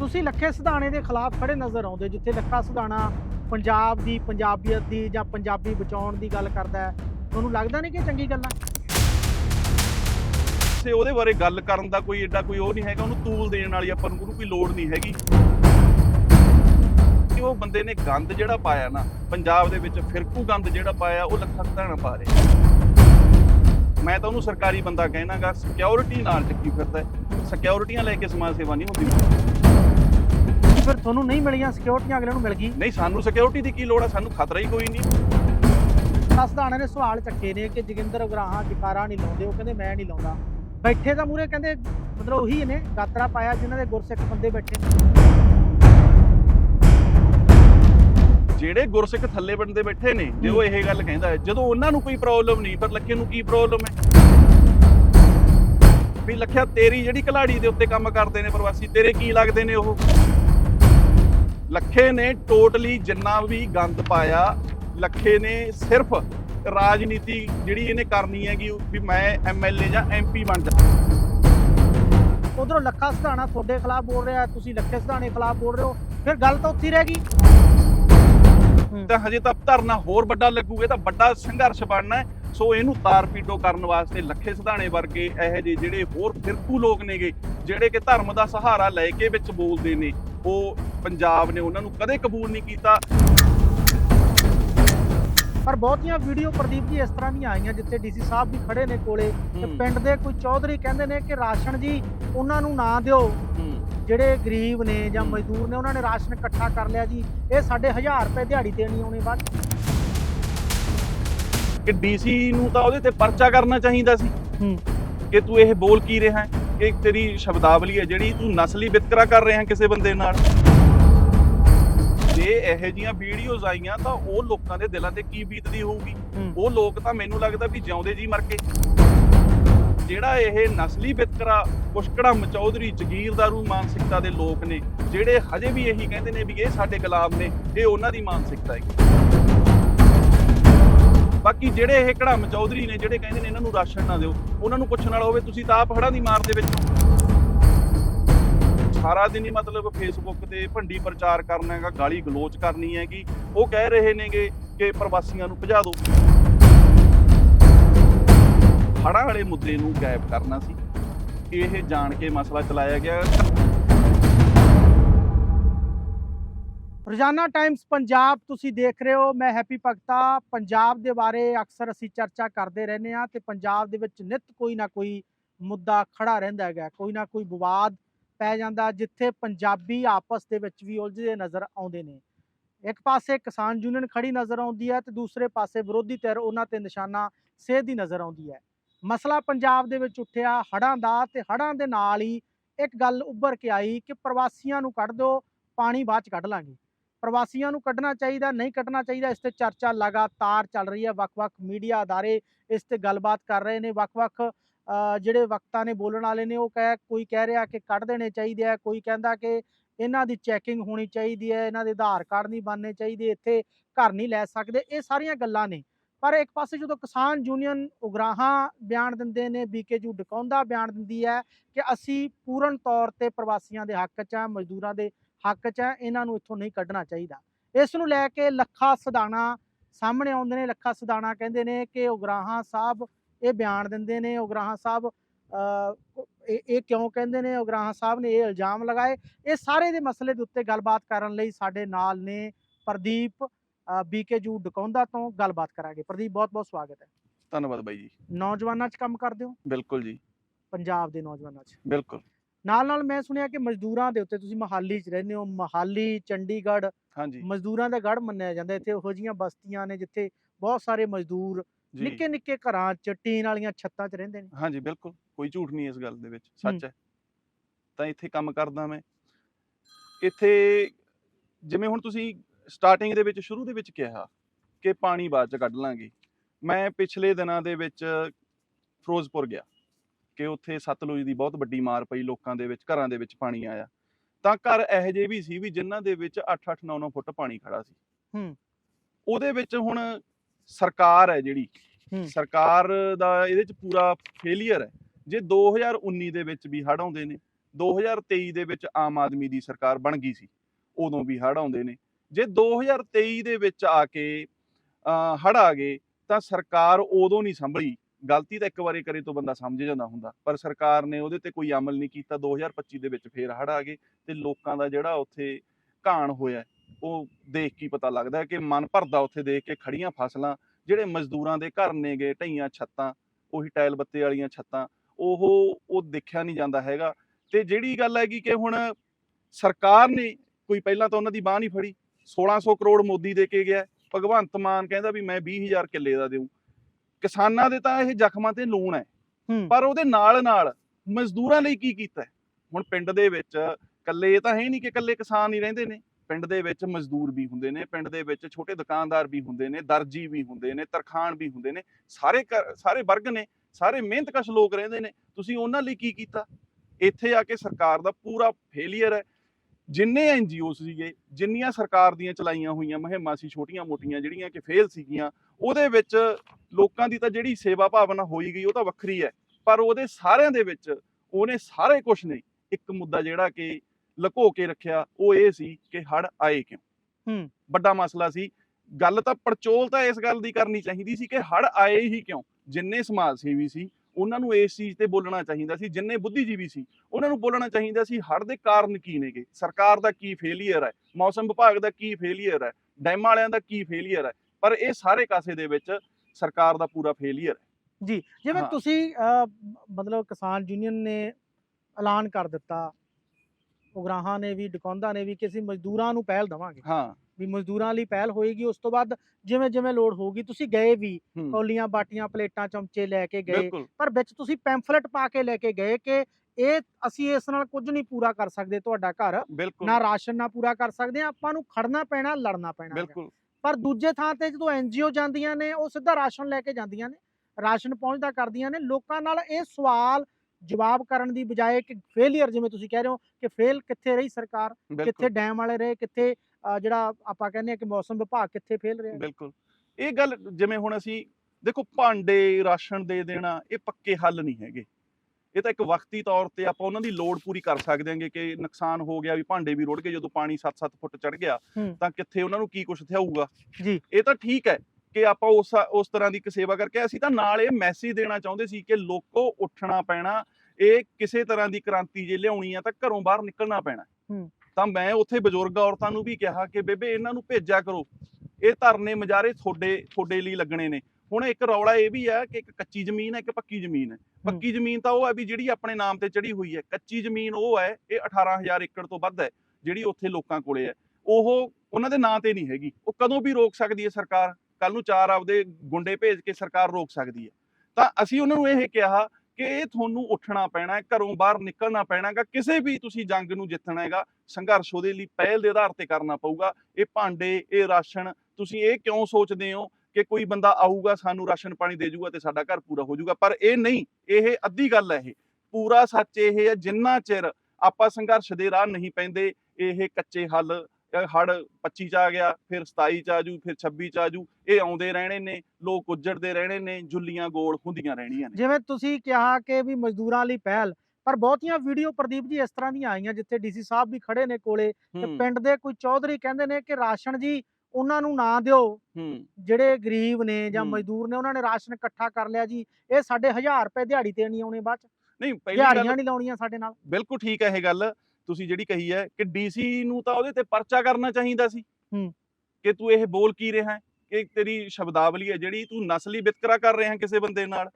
ਤੁਸੀਂ ਲੱਖੇ ਸਿਧਾਣੇ ਦੇ ਖਿਲਾਫ ਖੜੇ ਨਜ਼ਰ ਆਉਂਦੇ, ਜਿੱਥੇ ਲੱਖਾ ਸਿਧਾਣਾ ਪੰਜਾਬ ਦੀ, ਪੰਜਾਬੀਅਤ ਦੀ ਜਾਂ ਪੰਜਾਬੀ ਬਚਾਉਣ ਦੀ ਗੱਲ ਕਰਦਾ ਹੈ, ਤੁਹਾਨੂੰ ਲੱਗਦਾ ਨਹੀਂ ਕਿ ਚੰਗੀ ਗੱਲ? ਆ ਤੇ ਉਹਦੇ ਬਾਰੇ ਗੱਲ ਕਰਨ ਦਾ ਕੋਈ ਐਡਾ ਕੋਈ ਉਹ ਨਹੀਂ ਹੈਗਾ, ਉਹਨੂੰ ਤੂਲ ਦੇਣ ਵਾਲੀ ਆਪਾਂ ਨੂੰ ਕੋਈ ਲੋੜ ਨਹੀਂ ਹੈਗੀ। ਕਿ ਉਹ ਬੰਦੇ ਨੇ ਗੰਦ ਜਿਹੜਾ ਪਾਇਆ ਨਾ, ਪੰਜਾਬ ਦੇ ਵਿੱਚ ਫਿਰਕੂ ਗੰਦ ਜਿਹੜਾ ਪਾਇਆ, ਉਹ ਲੱਖਾਂ ਸਧਾਣਾ ਪਾ ਰਿਹਾ ਮੈਂ ਤਾਂ ਉਹਨੂੰ ਸਰਕਾਰੀ ਬੰਦਾ ਕਹਿਣਾਗਾ ਸਿਕਿਉਰਿਟੀ ਨਾਲ ਚੱਕੀ ਫਿਰਦਾ ਸਿਕਿਉਰਿਟੀਆਂ ਲੈ ਕੇ ਸਮਾਜ ਸੇਵਾ ਨਹੀਂ ਹੁੰਦੀ। ਫਿਰ ਤੁਹਾਨੂੰ ਨਹੀਂ ਮਿਲੀਆਂ ਸਿਕਿਉਰਟੀਆਂ ਅਗਲੇ ਨੂੰ ਮਿਲ ਗਈ। ਨਹੀਂ ਸਾਨੂੰ ਸਿਕਿਉਰਿਟੀ ਦੀ ਕੀ ਲੋੜ ਆ? ਸਾਨੂੰ ਖਤਰਾ ਹੀ ਕੋਈ ਨਹੀਂ। ਸਿਧਾਣੇ ਨੇ ਸਵਾਲ ਚੱਕੇ ਨੇ ਕਿ ਜੋਗਿੰਦਰ ਉਗਰਾਹਾਂ ਜਕਾਰਾ ਨਹੀਂ ਲਾਉਂਦੇ ਉਹ ਕਹਿੰਦੇ ਮੈਂ ਨਹੀਂ ਲਾਉਂਦਾ। ਬੈਠੇ ਤਾਂ ਮੂਰੇ ਕਹਿੰਦੇ ਮਤਲਬ ਉਹੀ ਨੇ ਗਾਤਰਾ ਪਾਇਆ ਜਿਨ੍ਹਾਂ ਦੇ ਗੁਰਸਿੱਖ ਬੰਦੇ ਬੈਠੇ। ਨੇ ਜਿਹੜੇ ਗੁਰਸਿੱਖ ਥੱਲੇ ਬੰਦੇ ਬੈਠੇ ਨੇ ਜੇ ਉਹ ਇਹ ਗੱਲ ਕਹਿੰਦਾ ਹੈ ਜਦੋਂ ਉਹਨਾਂ ਨੂੰ ਕੋਈ ਪ੍ਰੋਬਲਮ ਨਹੀਂ ਪਰ ਲੱਖੇ ਨੂੰ ਕੀ ਪ੍ਰੋਬਲਮ ਹੈ? ਵੀ ਲੱਖਿਆ ਤੇਰੀ ਜਿਹੜੀ ਕਲਾੜੀ ਦੇ ਉੱਤੇ ਕੰਮ ਕਰਦੇ ਨੇ ਪ੍ਰਵਾਸੀ ਤੇਰੇ ਕੀ ਲੱਗਦੇ ਨੇ ਉਹ? ਲੱਖੇ ਨੇ ਟੋਟਲੀ ਜਿੰਨਾ ਵੀ ਗੰਦ ਪਾਇਆ ਲੱਖੇ ਨੇ ਸਿਰਫ ਰਾਜਨੀਤੀ ਜਿਹੜੀ ਇਹਨੇ ਕਰਨੀ ਹੈਗੀ ਵੀ ਮੈਂ ਐਮਐਲਏ ਜਾਂ ਐਮਪੀ ਬਣ ਜਾ। ਉਧਰੋਂ ਲੱਖਾ ਸਿਧਾਣਾ ਤੁਹਾਡੇ ਖਿਲਾਫ ਬੋਲ ਰਿਹਾ ਤੁਸੀਂ ਲੱਖੇ ਸਿਧਾਣੇ ਖਿਲਾਫ ਬੋਲ ਰਹੇ ਹੋ ਫਿਰ ਗੱਲ ਤਾਂ ਉੱਥੇ ਰਹਿ ਗਈ। ਤਾਂ ਹਜੇ ਤਾਂ ਧਰਨਾ ਹੋਰ ਵੱਡਾ ਲੱਗੂਗਾ ਤਾਂ ਵੱਡਾ ਸੰਘਰਸ਼ ਬਣਨਾ ਸੋ ਇਹਨੂੰ ਤਾਰ ਪੀਟੋ ਕਰਨ ਵਾਸਤੇ ਲੱਖੇ ਸਿਧਾਣੇ ਵਰਗੇ ਇਹੋ ਜਿਹੇ ਜਿਹੜੇ ਹੋਰ ਫਿਰਕੂ ਲੋਕ ਨੇਗੇ ਜਿਹੜੇ ਕਿ ਧਰਮ ਦਾ ਸਹਾਰਾ ਲੈ ਕੇ ਵਿੱਚ ਬੋਲਦੇ ਨੇ। ਉਹ ਪੰਜਾਬ ਨੇ ਉਹਨਾਂ ਨੂੰ ਕਦੇ ਕਬੂਲ ਨਹੀਂ ਕੀਤਾ। ਪਰ ਬਹੁਤੀਆਂ ਵੀਡੀਓ ਪ੍ਰਦੀਪ ਜੀ ਇਸ ਤਰ੍ਹਾਂ ਦੀਆਂ ਆਈਆਂ ਜਿੱਥੇ ਡੀਸੀ ਸਾਹਿਬ ਵੀ ਖੜੇ ਨੇ ਕੋਲੇ ਤੇ। ਪਿੰਡ ਦੇ ਕੋਈ ਚੌਧਰੀ ਕਹਿੰਦੇ ਨੇ ਕਿ ਰਾਸ਼ਨ ਜੀ ਉਹਨਾਂ ਨੂੰ ਨਾ ਦਿਓ। ਜਿਹੜੇ ਗਰੀਬ ਨੇ ਜਾਂ। ਮਜ਼ਦੂਰ ਨੇ ਉਹਨਾਂ ਨੇ ਰਾਸ਼ਨ ਇਕੱਠਾ ਕਰ ਲਿਆ ਜੀ। ਇਹ ਸਾਡੇ 1000 ਰੁਪਏ ਦਿਹਾੜੀ ਦੇਣੀ ਆਉਣੇ ਬਾਅਦ ਕਿ ਡੀਸੀ ਨੂੰ ਤਾਂ ਉਹਦੇ ਤੇ ਪਰਚਾ ਕਰਨਾ ਚਾਹੀਦਾ ਸੀ। ਕਿ ਤੂੰ ਇਹ ਬੋਲ ਕੀ ਰਿਹਾ ਹੈ? ਇਹ ਤੇਰੀ ਸ਼ਬਦਾਵਲੀ ਹੈ ਜਿਹੜੀ ਤੂੰ ਨਸਲੀ ਵਿਤਕਰਾ ਕਰ ਰਿਹਾ ਕਿਸੇ ਬੰਦੇ ਨਾਲ। ਜੇ ਇਹੋ ਜੀਆਂ ਵੀਡੀਓਜ਼ ਆਈਆਂ ਤਾਂ ਉਹ ਲੋਕਾਂ ਦੇ ਦਿਲਾਂ ਤੇ ਕੀ ਬੀਤਦੀ ਹੋਊਗੀ। ਉਹ ਲੋਕ ਤਾਂ ਮੈਨੂੰ ਲੱਗਦਾ ਵੀ ਜਿਉਂਦੇ ਜੀ ਮਰ ਕੇ। ਜਿਹੜਾ ਇਹ ਨਸਲੀ ਵਿਤਕਰਾ ਪੁਸ਼ਕੜਾ ਮਚੌਧਰੀ ਜਗੀਰਦਾਰੂ ਮਾਨਸਿਕਤਾ ਦੇ ਲੋਕ ਨੇ ਜਿਹੜੇ ਹਜੇ ਵੀ ਇਹੀ ਕਹਿੰਦੇ ਨੇ ਵੀ ਇਹ ਸਾਡੇ ਗੁਲਾਮ ਨੇ ਇਹ ਉਹਨਾਂ ਦੀ ਮਾਨਸਿਕਤਾ ਹੈ ਬਾਕੀ ਜਿਹੜੇ ਇਹ ਕੜਮ ਚੌਧਰੀ ਨੇ, ਜਿਹੜੇ ਕਹਿੰਦੇ ਨੇ ਇਹਨਾਂ ਨੂੰ ਰਾਸ਼ਨ ਨਾ ਦਿਓ, ਉਹਨਾਂ ਨੂੰ ਪੁੱਛਣ ਵਾਲਾ ਹੋਵੇ, ਤੁਸੀਂ ਤਾਂ ਆਪ ਹੜਾਂ ਦੀ ਮਾਰ ਦੇ ਵਿੱਚ ਸਾਰਾ ਦਿਨ ਹੀ ਮਤਲਬ ਫੇਸਬੁੱਕ ਤੇ ਭੰਡੀ ਪ੍ਰਚਾਰ ਕਰਨਾ ਹੈਗਾ, ਗਾਲੀ ਗਲੋਚ ਕਰਨੀ ਹੈਗੀ। ਉਹ ਕਹਿ ਰਹੇ ਨੇਗੇ ਕਿ ਪ੍ਰਵਾਸੀਆਂ ਨੂੰ ਭਜਾ ਦਿਓ। ਹੜਾਂ ਵਾਲੇ ਮੁੱਦੇ ਨੂੰ ਗਾਇਬ ਕਰਨਾ ਸੀ। ਇਹ ਜਾਣ ਕੇ ਮਸਲਾ ਚਲਾਇਆ ਗਿਆ। ਰੋਜ਼ਾਨਾ ਟਾਈਮਸ ਪੰਜਾਬ, ਤੁਸੀਂ ਦੇਖ ਰਹੇ ਹੋ, ਮੈਂ ਹੈਪੀ ਭਗਤਾ। ਪੰਜਾਬ ਦੇ ਬਾਰੇ ਅਕਸਰ ਅਸੀਂ ਚਰਚਾ ਕਰਦੇ ਰਹਿੰਦੇ ਹਾਂ ਤੇ ਪੰਜਾਬ ਦੇ ਵਿੱਚ ਨਿਤ ਕੋਈ ਨਾ ਕੋਈ ਮੁੱਦਾ ਖੜਾ ਰਹਿੰਦਾ ਹੈਗਾ। ਕੋਈ ਨਾ ਕੋਈ ਵਿਵਾਦ ਪੈ ਜਾਂਦਾ ਜਿੱਥੇ ਪੰਜਾਬੀ ਆਪਸ ਦੇ ਵਿੱਚ ਵੀ ਉਲਝਦੇ ਨਜ਼ਰ ਆਉਂਦੇ ਨੇ। ਇੱਕ ਪਾਸੇ ਕਿਸਾਨ ਯੂਨੀਅਨ ਖੜੀ ਨਜ਼ਰ ਆਉਂਦੀ ਹੈ ਤੇ ਦੂਸਰੇ ਪਾਸੇ ਵਿਰੋਧੀ ਧਿਰ ਉਹਨਾਂ ਤੇ ਨਿਸ਼ਾਨਾ ਸੇਧ ਦੀ ਨਜ਼ਰ ਆਉਂਦੀ ਹੈ। ਮਸਲਾ ਪੰਜਾਬ ਦੇ ਵਿੱਚ ਉੱਠਿਆ ਹੜ੍ਹਾਂ ਦਾ ਤੇ ਹੜ੍ਹਾਂ ਦੇ ਨਾਲ ਹੀ ਇੱਕ ਗੱਲ ਉੱਭਰ ਕੇ ਆਈ ਕਿ ਪ੍ਰਵਾਸੀਆਂ ਨੂੰ ਕੱਢ ਦਿਓ, ਪਾਣੀ ਬਾਅਦ ਚ ਕੱਢ ਲਾਂਗੇ। ਪ੍ਰਵਾਸੀਆਂ ਨੂੰ ਕੱਢਣਾ ਚਾਹੀਦਾ, ਨਹੀਂ ਕੱਢਣਾ ਚਾਹੀਦਾ, ਇਸ ਤੇ ਚਰਚਾ ਲਗਾਤਾਰ ਚੱਲ ਰਹੀ ਹੈ। ਵੱਖ-ਵੱਖ ਮੀਡੀਆ ਅਦਾਰੇ ਇਸ ਤੇ ਗੱਲਬਾਤ ਕਰ ਰਹੇ ਨੇ। ਵੱਖ-ਵੱਖ ਜਿਹੜੇ ਵਕਤਾਂ ਨੇ ਬੋਲਣ ਵਾਲੇ ਨੇ, ਉਹ ਕਹਿ, ਕੋਈ ਕਹਿ ਰਿਹਾ ਕਿ ਕੱਢ ਦੇਣੇ ਚਾਹੀਦੇ ਆ, ਕੋਈ ਕਹਿੰਦਾ ਕਿ ਇਹਨਾਂ ਦੀ ਚੈਕਿੰਗ ਹੋਣੀ ਚਾਹੀਦੀ ਹੈ, ਇਹਨਾਂ ਦੇ ਆਧਾਰ ਕਾਰਡ ਨਹੀਂ ਬਣਨੇ ਚਾਹੀਦੇ, ਇੱਥੇ ਘਰ ਨਹੀਂ ਲੈ ਸਕਦੇ, ਇਹ ਸਾਰੀਆਂ ਗੱਲਾਂ ਨੇ। ਪਰ ਇੱਕ ਪਾਸੇ ਜਦੋਂ ਕਿਸਾਨ ਯੂਨੀਅਨ ਉਗਰਾਹਾਂ ਬਿਆਨ ਦਿੰਦੇ ਨੇ ਬੀਕੇਯੂ ਡਕਾਉਂਦਾ ਬਿਆਨ ਦਿੰਦੀ ਹੈ ਕਿ ਅਸੀਂ ਪੂਰਨ ਤੌਰ ਤੇ ਪ੍ਰਵਾਸੀਆਂ ਦੇ ਹੱਕ 'ਚ ਆ ਮਜ਼ਦੂਰਾਂ ਦੇ ਹੱਕ 'ਚ ਹੈ ਇਹਨਾਂ ਨੂੰ ਇੱਥੋਂ ਨਹੀਂ ਕੱਢਣਾ ਚਾਹੀਦਾ। ਇਸ ਨੂੰ ਲੈ ਕੇ ਲੱਖਾ ਸਦਾਣਾ ਸਾਹਮਣੇ ਆਉਂਦੇ ਨੇ ਲੱਖਾ ਸਦਾਣਾ ਕਹਿੰਦੇ ਨੇ ਕਿ ਉਗਰਾਹਾਂ ਸਾਹਿਬ ਇਹ ਬਿਆਨ ਦਿੰਦੇ ਨੇ ਉਗਰਾਹਾਂ ਸਾਹਿਬ ਇਹ ਕਿਉਂ ਕਹਿੰਦੇ ਨੇ? ਉਗਰਾਹਾਂ ਸਾਹਿਬ ਨੇ ਇਹ ਇਲਜ਼ਾਮ ਲਗਾਏ। ਇਹ ਸਾਰੇ ਦੇ ਮਸਲੇ ਦੇ ਉੱਤੇ ਗੱਲਬਾਤ ਕਰਨ ਲਈ ਸਾਡੇ ਨਾਲ ਨੇ ਪ੍ਰਦੀਪ ਬੀਕੇਯੂ ਡਕਾਉਂਦਾ ਤੋਂ ਗੱਲਬਾਤ ਕਰਾਂਗੇ। ਪ੍ਰਦੀਪ ਬਹੁਤ ਬਹੁਤ ਸਵਾਗਤ ਹੈ। ਧੰਨਵਾਦ ਬਾਈ ਜੀ। ਨੌਜਵਾਨਾਂ 'ਚ ਕੰਮ ਕਰਦੇ ਹੋ? ਬਿਲਕੁਲ ਜੀ। ਪੰਜਾਬ ਦੇ ਨੌਜਵਾਨਾਂ 'ਚ। ਬਿਲਕੁਲ। ਨਾਲ ਨਾਲ ਮੈਂ ਸੁਣਿਆ ਕਿ ਮਜ਼ਦੂਰਾਂ ਦੇ ਉੱਤੇ ਤੁਸੀਂ ਮਹਾਲੀ 'ਚ ਰਹਿੰਦੇ ਹੋ ਮਹਾਲੀ ਚੰਡੀਗੜ੍ਹ ਹਾਂਜੀ। ਮਜ਼ਦੂਰਾਂ ਦਾ ਗੜ ਮੰਨਿਆ ਜਾਂਦਾ ਇੱਥੇ ਉਹੋ ਜੀਆਂ ਬਸਤੀਆਂ ਨੇ ਜਿੱਥੇ ਬਹੁਤ ਸਾਰੇ ਮਜ਼ਦੂਰ ਜੀ। ਨਿੱਕੇ ਨਿੱਕੇ ਘਰਾਂ 'ਚ ਟੀਨ ਵਾਲੀਆਂ ਛੱਤਾਂ 'ਚ ਰਹਿੰਦੇ ਨੇ। ਹਾਂਜੀ ਬਿਲਕੁਲ ਕੋਈ ਝੂਠ ਨਹੀਂ ਇਸ ਗੱਲ ਦੇ ਵਿੱਚ ਸੱਚ ਹੈ। ਤਾਂ ਇੱਥੇ ਕੰਮ ਕਰਦਾ ਮੈਂ। ਇੱਥੇ ਜਿਵੇਂ ਹੁਣ ਤੁਸੀਂ ਸਟਾਰਟਿੰਗ ਦੇ ਵਿੱਚ ਸ਼ੁਰੂ ਦੇ ਵਿੱਚ ਕਿਹਾ ਕਿ ਪਾਣੀ ਬਾਅਦ ਚ ਕੱਢ ਲਾਂਗੇ। ਮੈਂ ਪਿਛਲੇ ਦਿਨਾਂ ਦੇ ਵਿੱਚ ਫਿਰੋਜ਼ਪੁਰ ਗਿਆ। ਕਿ ਉੱਥੇ ਸਤਲੁਜ ਦੀ ਬਹੁਤ ਵੱਡੀ ਮਾਰ ਪਈ ਲੋਕਾਂ ਦੇ ਵਿੱਚ ਘਰਾਂ ਦੇ ਵਿੱਚ ਪਾਣੀ ਆਇਆ। ਤਾਂ ਘਰ ਇਹੋ ਜਿਹੇ ਵੀ ਸੀ ਵੀ ਜਿਨ੍ਹਾਂ ਦੇ ਵਿੱਚ 8-8 9-9 ਫੁੱਟ ਪਾਣੀ ਖੜਾ ਸੀ। ਹੂੰ। ਉਹਦੇ ਵਿੱਚ ਹੁਣ ਸਰਕਾਰ ਹੈ ਜਿਹੜੀ। ਸਰਕਾਰ ਦਾ ਇਹਦੇ ਚ ਪੂਰਾ ਫੇਲਿਅਰ ਹੈ। ਜੇ 2019 ਦੇ ਵਿੱਚ ਵੀ ਹੜ੍ਹ ਆਉਂਦੇ ਨੇ 2023 ਦੇ ਵਿੱਚ ਆਮ ਆਦਮੀ ਦੀ ਸਰਕਾਰ ਬਣ ਗਈ ਸੀ ਉਦੋਂ ਵੀ ਹੜ੍ਹ ਆਉਂਦੇ ਨੇ। ਜੇ 2023 ਦੇ ਵਿੱਚ ਆ ਕੇ ਹੜ੍ਹ ਆ ਗਏ ਤਾਂ ਸਰਕਾਰ ਉਦੋਂ ਨਹੀਂ ਸੰਭਲੀ। ਗਲਤੀ ਤਾਂ ਇੱਕ ਵਾਰੀ ਕਰੇ ਤੋਂ ਬੰਦਾ ਸਮਝ ਜਾਂਦਾ ਹੁੰਦਾ, ਪਰ ਸਰਕਾਰ ਨੇ ਉਹਦੇ ਤੇ ਕੋਈ ਅਮਲ ਨਹੀਂ ਕੀਤਾ 2025 ਦੇ ਵਿੱਚ ਫੇਰ ਹੜ੍ਹ ਆ ਗਏ ਤੇ ਲੋਕਾਂ ਦਾ ਜਿਹੜਾ ਉੱਥੇ ਘਾਣ ਹੋਇਆ ਉਹ ਦੇਖ ਕੇ ਪਤਾ ਲੱਗਦਾ ਕਿ ਮਨ ਭਰਦਾ ਉੱਥੇ ਦੇਖ ਕੇ ਖੜੀਆਂ ਫਸਲਾਂ, ਜਿਹੜੇ ਮਜ਼ਦੂਰਾਂ ਦੇ ਘਰ ਨੇਗੇ ਢਈਆਂ ਛੱਤਾਂ, ਉਹੀ ਟਾਇਲ ਬੱਤੇ ਵਾਲੀਆਂ ਛੱਤਾਂ, ਉਹ ਉਹ ਦੇਖਿਆ ਨਹੀਂ ਜਾਂਦਾ ਹੈਗਾ ਤੇ ਜਿਹੜੀ ਗੱਲ ਹੈਗੀ ਕਿ ਹੁਣ ਸਰਕਾਰ ਨੇ ਕੋਈ ਪਹਿਲਾਂ ਤਾਂ ਉਹਨਾਂ ਦੀ ਬਾਹ ਨਹੀਂ ਫੜੀ 1600 ਕਰੋੜ ਮੋਦੀ ਦੇ ਕੇ ਗਿਆ, ਭਗਵੰਤ ਮਾਨ ਕਹਿੰਦਾ ਵੀ ਮੈਂ 20000 ਕਿੱਲੇ ਦਾ ਦੇਉ ਕਿਸਾਨਾਂ ਦੇ ਤਾਂ ਇਹ ਜ਼ਖਮਾਂ ਤੇ ਲੂਣ ਹੈ। ਪਰ ਉਹਦੇ ਨਾਲ ਨਾਲ ਮਜ਼ਦੂਰਾਂ ਲਈ ਕੀ ਕੀਤਾ? ਹੁਣ ਪਿੰਡ ਦੇ ਵਿੱਚ ਕੱਲੇ ਇਹ ਤਾਂ ਹੈ ਨਹੀਂ ਕਿ ਕੱਲੇ ਕਿਸਾਨ ਹੀ ਰਹਿੰਦੇ ਨੇ। ਪਿੰਡ ਦੇ ਵਿੱਚ ਮਜ਼ਦੂਰ ਵੀ ਹੁੰਦੇ ਨੇ ਪਿੰਡ ਦੇ ਵਿੱਚ ਛੋਟੇ ਦੁਕਾਨਦਾਰ ਵੀ ਹੁੰਦੇ ਨੇ ਦਰਜੀ ਵੀ ਹੁੰਦੇ ਨੇ ਤਰਖਾਨ ਵੀ ਹੁੰਦੇ ਨੇ। ਸਾਰੇ ਸਾਰੇ ਵਰਗ ਨੇ ਸਾਰੇ ਮਿਹਨਤਕਸ਼ ਲੋਕ ਰਹਿੰਦੇ ਨੇ। ਤੁਸੀਂ ਉਹਨਾਂ ਲਈ ਕੀ ਕੀਤਾ? ਇੱਥੇ ਆ ਕੇ ਸਰਕਾਰ ਦਾ ਪੂਰਾ ਫੇਲਿਅਰ ਹੈ। ਜਿੰਨੇ ਐਨਜੀਓ ਸੀਗੇ ਜਿੰਨੀਆਂ ਸਰਕਾਰ ਦੀਆਂ ਚਲਾਈਆਂ ਹੋਈਆਂ ਮੁਹਿੰਮਾਂ ਸੀ ਛੋਟੀਆਂ ਮੋਟੀਆਂ ਜਿਹੜੀਆਂ ਕਿ ਫੇਲ ਸੀਗੀਆਂ ਉਹਦੇ ਵਿੱਚ ਲੋਕਾਂ ਦੀ ਤਾਂ ਜਿਹੜੀ ਸੇਵਾ ਭਾਵਨਾ ਹੋਈ ਗਈ ਉਹ ਤਾਂ ਵੱਖਰੀ ਹੈ। ਪਰ ਉਹਦੇ ਸਾਰਿਆਂ ਦੇ ਵਿੱਚ ਉਹਨੇ ਸਾਰੇ ਕੁਝ ਨਹੀਂ। ਇੱਕ ਮੁੱਦਾ ਜਿਹੜਾ ਕਿ ਲੁਕੋ ਕੇ ਰੱਖਿਆ ਉਹ ਇਹ ਸੀ ਕਿ ਹੜ ਆਏ ਕਿਉਂ? ਹੂੰ। ਵੱਡਾ ਮਸਲਾ ਸੀ। ਗੱਲ ਤਾਂ ਪੜਚੋਲ ਤਾਂ ਇਸ ਗੱਲ ਦੀ ਕਰਨੀ ਚਾਹੀਦੀ ਸੀ ਕਿ ਹੜ ਆਏ ਹੀ ਕਿਉਂ? ਜਿੰਨੇ ਸਮਾਜ ਸੇਵੀ ਸੀ ਉਹਨਾਂ ਨੂੰ ਇਸ ਚੀਜ਼ ਤੇ ਬੋਲਣਾ ਚਾਹੀਦਾ ਸੀ। ਜਿੰਨੇ ਬੁੱਧੀਜੀਵੀ ਸੀ ਉਹਨਾਂ ਨੂੰ ਬੋਲਣਾ ਚਾਹੀਦਾ ਸੀ ਹੜ ਦੇ ਕਾਰਨ ਕੀ ਨੇਗੇ? ਸਰਕਾਰ ਦਾ ਕੀ ਫੇਲਿਅਰ ਹੈ? ਮੌਸਮ ਵਿਭਾਗ ਦਾ ਕੀ ਫੇਲਿਅਰ ਹੈ? ਡੈਮ ਵਾਲਿਆਂ ਦਾ ਕੀ ਫੇਲਿਅਰ ਹੈ? ਪਰ ਇਹ ਸਾਰੇ ਕਾਸੇ ਦੇ ਵਿੱਚ ਸਰਕਾਰ ਦਾ ਪੂਰਾ ਫੇਲਿਅਰ ਹੈ। ਜੀ ਜਿਵੇਂ। ਤੁਸੀਂ ਮਤਲਬ ਕਿਸਾਨ ਯੂਨੀਅਨ ਨੇ ਐਲਾਨ ਕਰ ਦਿੱਤਾ ਉਗਰਾਹਾਂ ਨੇ ਵੀ ਡਕੌਂਦਾ ਨੇ ਵੀ ਕਿ ਅਸੀਂ ਮਜ਼ਦੂਰਾਂ ਨੂੰ ਪਹਿਲ ਦੇਵਾਂਗੇ। ਹਾਂ। ਵੀ ਮਜ਼ਦੂਰਾਂ ਲਈ ਪਹਿਲ ਹੋਏਗੀ ਉਸ ਤੋਂ ਬਾਅਦ ਜਿਵੇਂ ਜਿਵੇਂ ਲੋੜ ਹੋਊਗੀ ਤੁਸੀਂ ਗਏ ਵੀ ਕੌਲੀਆਂ ਬਾਟੀਆਂ ਪਲੇਟਾਂ ਚਮਚੇ ਲੈ ਕੇ ਗਏ ਪਰ ਵਿੱਚ ਤੁਸੀਂ ਪੈਂਫਲੇਟ ਪਾ ਕੇ ਲੈ ਕੇ ਗਏ ਕਿ ਇਹ ਅਸੀਂ ਇਸ ਨਾਲ ਕੁਝ ਨਹੀਂ ਪੂਰਾ ਕਰ ਸਕਦੇ ਤੁਹਾਡਾ ਘਰ ਨਾ ਰਾਸ਼ਨ ਨਾ ਪੂਰਾ ਕਰ ਸਕਦੇ ਆਪਾਂ ਨੂੰ ਖੜਨਾ ਪੈਣਾ ਲੜਨਾ ਪੈਣਾ ਹੈਗਾ। ਬਿਲਕੁਲ। ਪਰ ਦੂਜੇ ਥਾਂ ਤੇ ਜਦੋਂ ਐਨਜੀਓ ਜਾਂਦੀਆਂ ਨੇ ਉਹ ਸਿੱਧਾ ਰਾਸ਼ਨ ਲੈ ਕੇ ਜਾਂਦੀਆਂ ਨੇ ਰਾਸ਼ਨ ਪਹੁੰਚਦਾ ਕਰਦੀਆਂ ਨੇ ਲੋਕਾਂ ਨਾਲ ਇਹ ਸਵਾਲ ਜਵਾਬ ਕਰਨ ਦੀ ਬਜਾਏ ਕਿ ਫੇਲਿਅਰ ਜਿਵੇਂ ਤੁਸੀਂ ਕਹਿ ਰਹੇ ਹੋ ਕਿ ਫੇਲ ਕਿੱਥੇ ਰਹੀ ਸਰਕਾਰ ਕਿੱਥੇ ਡੈਮ ਵਾਲੇ ਰਹੇ ਕਿੱਥੇ ਜਿਹੜਾ ਆਪਾਂ ਕਹਿੰਦੇ ਆ ਕਿ ਮੌਸਮ ਵਿਭਾਗ ਕਿੱਥੇ ਫੇਲ ਰਿਹਾ। ਬਿਲਕੁਲ। ਇਹ ਗੱਲ ਜਿਵੇਂ ਹੁਣ ਅਸੀਂ ਦੇਖੋ ਭਾਂਡੇ ਰਾਸ਼ਨ ਦੇ ਦੇਣਾ ਇਹ ਪੱਕੇ ਹੱਲ ਨਹੀਂ ਹੈਗੇ। ਇਹ ਤਾਂ ਇੱਕ ਵਕਤੀ ਤੌਰ ਤੇ ਆਪਾਂ ਉਹਨਾਂ ਦੀ ਲੋੜ ਪੂਰੀ ਕਰ ਸਕਦੇ ਹਾਂਗੇ ਕਿ ਨੁਕਸਾਨ ਹੋ ਗਿਆ ਵੀ ਭਾਂਡੇ ਵੀ ਰੁੜ ਗਏ ਜਦੋਂ ਪਾਣੀ 7-7 ਫੁੱਟ ਚੜ ਗਿਆ ਹੂੰ। ਤਾਂ ਕਿੱਥੇ ਉਹਨਾਂ ਨੂੰ ਕੀ ਕੁਛ ਥਿਆਊਗਾ ਜੀ। ਇਹ ਤਾਂ ਠੀਕ ਹੈ ਕਿ ਆਪਾਂ ਉਸ ਉਸ ਤਰ੍ਹਾਂ ਦੀ ਇੱਕ ਸੇਵਾ ਕਰਕੇ ਅਸੀਂ ਤਾਂ ਨਾਲ ਇਹ ਮੈਸੇਜ ਦੇਣਾ ਚਾਹੁੰਦੇ ਸੀ ਕਿ ਲੋਕੋ ਉੱਠਣਾ ਪੈਣਾ ਇਹ ਕਿਸੇ ਤਰ੍ਹਾਂ ਦੀ ਕ੍ਰਾਂਤੀ ਜੇ ਲਿਆਉਣੀ ਆ ਤਾਂ ਘਰੋਂ ਬਾਹਰ ਨਿਕਲਣਾ ਪੈਣਾ ਹੂੰ। ਤਾਂ ਮੈਂ ਉੱਥੇ ਬਜ਼ੁਰਗ ਔਰਤਾਂ ਨੂੰ ਵੀ ਕਿਹਾ ਕਿ ਬੇਬੇ ਇਹਨਾਂ ਨੂੰ ਭੇਜਿਆ ਕਰੋ ਇਹ ਧਰਨੇ ਮਜਾਰੇ ਤੁਹਾਡੇ ਤੁਹਾਡੇ ਲਈ ਲੱਗਣੇ ਨੇ ਹੁਣ ਇੱਕ ਰੌਲਾ ਇਹ ਵੀ ਹੈ ਕਿ ਇੱਕ ਕੱਚੀ ਜ਼ਮੀਨ ਹੈ ਇੱਕ ਪੱਕੀ ਜ਼ਮੀਨ ਹੈ। ਪੱਕੀ ਜ਼ਮੀਨ ਤਾਂ ਉਹ ਹੈ ਵੀ ਜਿਹੜੀ ਆਪਣੇ ਨਾਮ ਤੇ ਚੜੀ ਹੋਈ ਹੈ। ਕੱਚੀ ਜ਼ਮੀਨ ਉਹ ਹੈ ਇਹ 18000 ਏਕੜ ਤੋਂ ਵੱਧ ਹੈ ਜਿਹੜੀ ਉੱਥੇ ਲੋਕਾਂ ਕੋਲੇ ਹੈ। ਉਹ ਉਹਨਾਂ ਦੇ ਨਾਂ ਤੇ ਨਹੀਂ ਹੈਗੀ। ਉਹ ਕਦੋਂ ਵੀ ਰੋਕ ਸਕਦੀ ਹੈ ਸਰਕਾਰ? ਕੱਲ ਨੂੰ ਚਾਰ ਆਪਦੇ ਗੁੰਡੇ ਭੇਜ ਕੇ ਸਰਕਾਰ ਰੋਕ ਸਕਦੀ ਹੈ। ਤਾਂ ਅਸੀਂ ਉਹਨਾਂ ਨੂੰ ਇਹ ਕਿਹਾ ਕਿ ਇਹ ਤੁਹਾਨੂੰ ਉੱਠਣਾ ਪੈਣਾ ਹੈ ਘਰੋਂ ਬਾਹਰ ਨਿਕਲਣਾ ਪੈਣਾ ਹੈਗਾ। ਕਿਸੇ ਵੀ ਤੁਸੀਂ ਜੰਗ ਨੂੰ ਜਿੱਤਣਾ ਹੈਗਾ ਸੰਘਰਸ਼ ਉਹਦੇ ਲਈ ਪਹਿਲ ਦੇ ਆਧਾਰ ਤੇ ਕਰਨਾ ਪਊਗਾ। ਇਹ ਭਾਂਡੇ ਇਹ ਰਾਸ਼ਨ ਤੁਸੀਂ ਇਹ ਕਿਉਂ ਸੋਚਦੇ ਹੋ? ਕਿ ਕੋਈ ਬੰਦਾ ਆਊਗਾ ਸਾਨੂੰ ਰਾਸ਼ਨ ਪਾਣੀ ਦੇ ਜਾਊਗਾ ਤੇ ਸਾਡਾ ਘਰ ਪੂਰਾ ਹੋ ਜਾਊਗਾ ਪਰ ਇਹ ਨਹੀਂ ਇਹ ਅੱਧੀ ਗੱਲ ਹੈ ਇਹ। ਪੂਰਾ ਸੱਚ ਇਹ ਹੈ ਜਿੰਨਾ ਚਿਰ ਆਪਾਂ ਸੰਘਰਸ਼ ਦੇ ਰਾਹ ਨਹੀਂ ਪੈਂਦੇ ਇਹ ਕੱਚੇ ਹੱਲ ਹੜ 25 ਚ ਆ ਗਿਆ ਫਿਰ 27 ਚ ਆਜੂ ਫਿਰ 26 ਚ ਆਜੂ ਇਹ ਆਉਂਦੇ ਰਹਿਣੇ ਨੇ ਲੋਕ ਉੱਜੜਦੇ ਰਹਿਣੇ ਨੇ ਜੁੱਲੀਆਂ ਗੋਲ ਹੁੰਦੀਆਂ ਰਹਿਣੀਆਂ ਨੇ। ਜਿਵੇਂ ਤੁਸੀਂ ਕਿਹਾ ਕਿ ਵੀ ਮਜ਼ਦੂਰਾਂ ਲਈ ਪਹਿਲ ਪਰ ਬਹੁਤੀਆਂ ਵੀਡੀਓ ਪ੍ਰਦੀਪ ਜੀ ਇਸ ਤਰ੍ਹਾਂ ਦੀਆਂ ਆਈਆਂ ਜਿੱਥੇ ਡੀਸੀ ਸਾਹਿਬ ਵੀ ਖੜੇ ਨੇ ਕੋਲੇ ਤੇ ਪਿੰਡ ਦੇ ਕੋਈ ਚੌਧਰੀ ਕਹਿੰਦੇ ਨੇ ਕਿ ਰਾਸ਼ਨ ਜੀ ਉਹਨਾਂ ਨੂੰ ਨਾ ਦਿਓ। ਜਿਹੜੇ ਗਰੀਬ ਨੇ ਜਾਂ। ਮਜ਼ਦੂਰ ਨੇ ਉਹਨਾਂ ਨੇ ਰਾਸ਼ਨ ਇਕੱਠਾ ਕਰ ਲਿਆ ਜੀ। ਇਹ ਸਾਡੇ 1000 ਰੁਪਏ ਦਿਹਾੜੀ ਤੇ ਨਹੀਂ ਆਉਣੇ ਬਾਅਦ ਚ। ਨਹੀਂ ਪਹਿਲੀ ਦਿਹਾੜੀਆਂ ਨਹੀਂ ਲਾਉਣੀਆਂ ਸਾਡੇ ਨਾਲ। ਬਿਲਕੁਲ ਠੀਕ ਹੈ ਇਹ ਗੱਲ। ਤੁਸੀਂ ਜਿਹੜੀ ਕਹੀ ਹੈ ਕਿ ਡੀਸੀ ਨੂੰ ਤਾਂ ਉਹਦੇ ਤੇ ਪਰਚਾ ਕਰਨਾ ਚਾਹੀਦਾ ਸੀ। ਹੂੰ। ਕਿ ਤੂੰ ਇਹ ਬੋਲ ਕੀ ਰਿਹਾ ਹੈ? ਕਿ ਤੇਰੀ ਸ਼ਬਦਾਵਲੀ ਹੈ ਜਿਹੜੀ ਤੂੰ ਨਸਲੀ ਵਿਤਕਰਾ ਕਰ ਰਿਹਾ ਕਿਸੇ ਬੰਦੇ ਨਾਲ।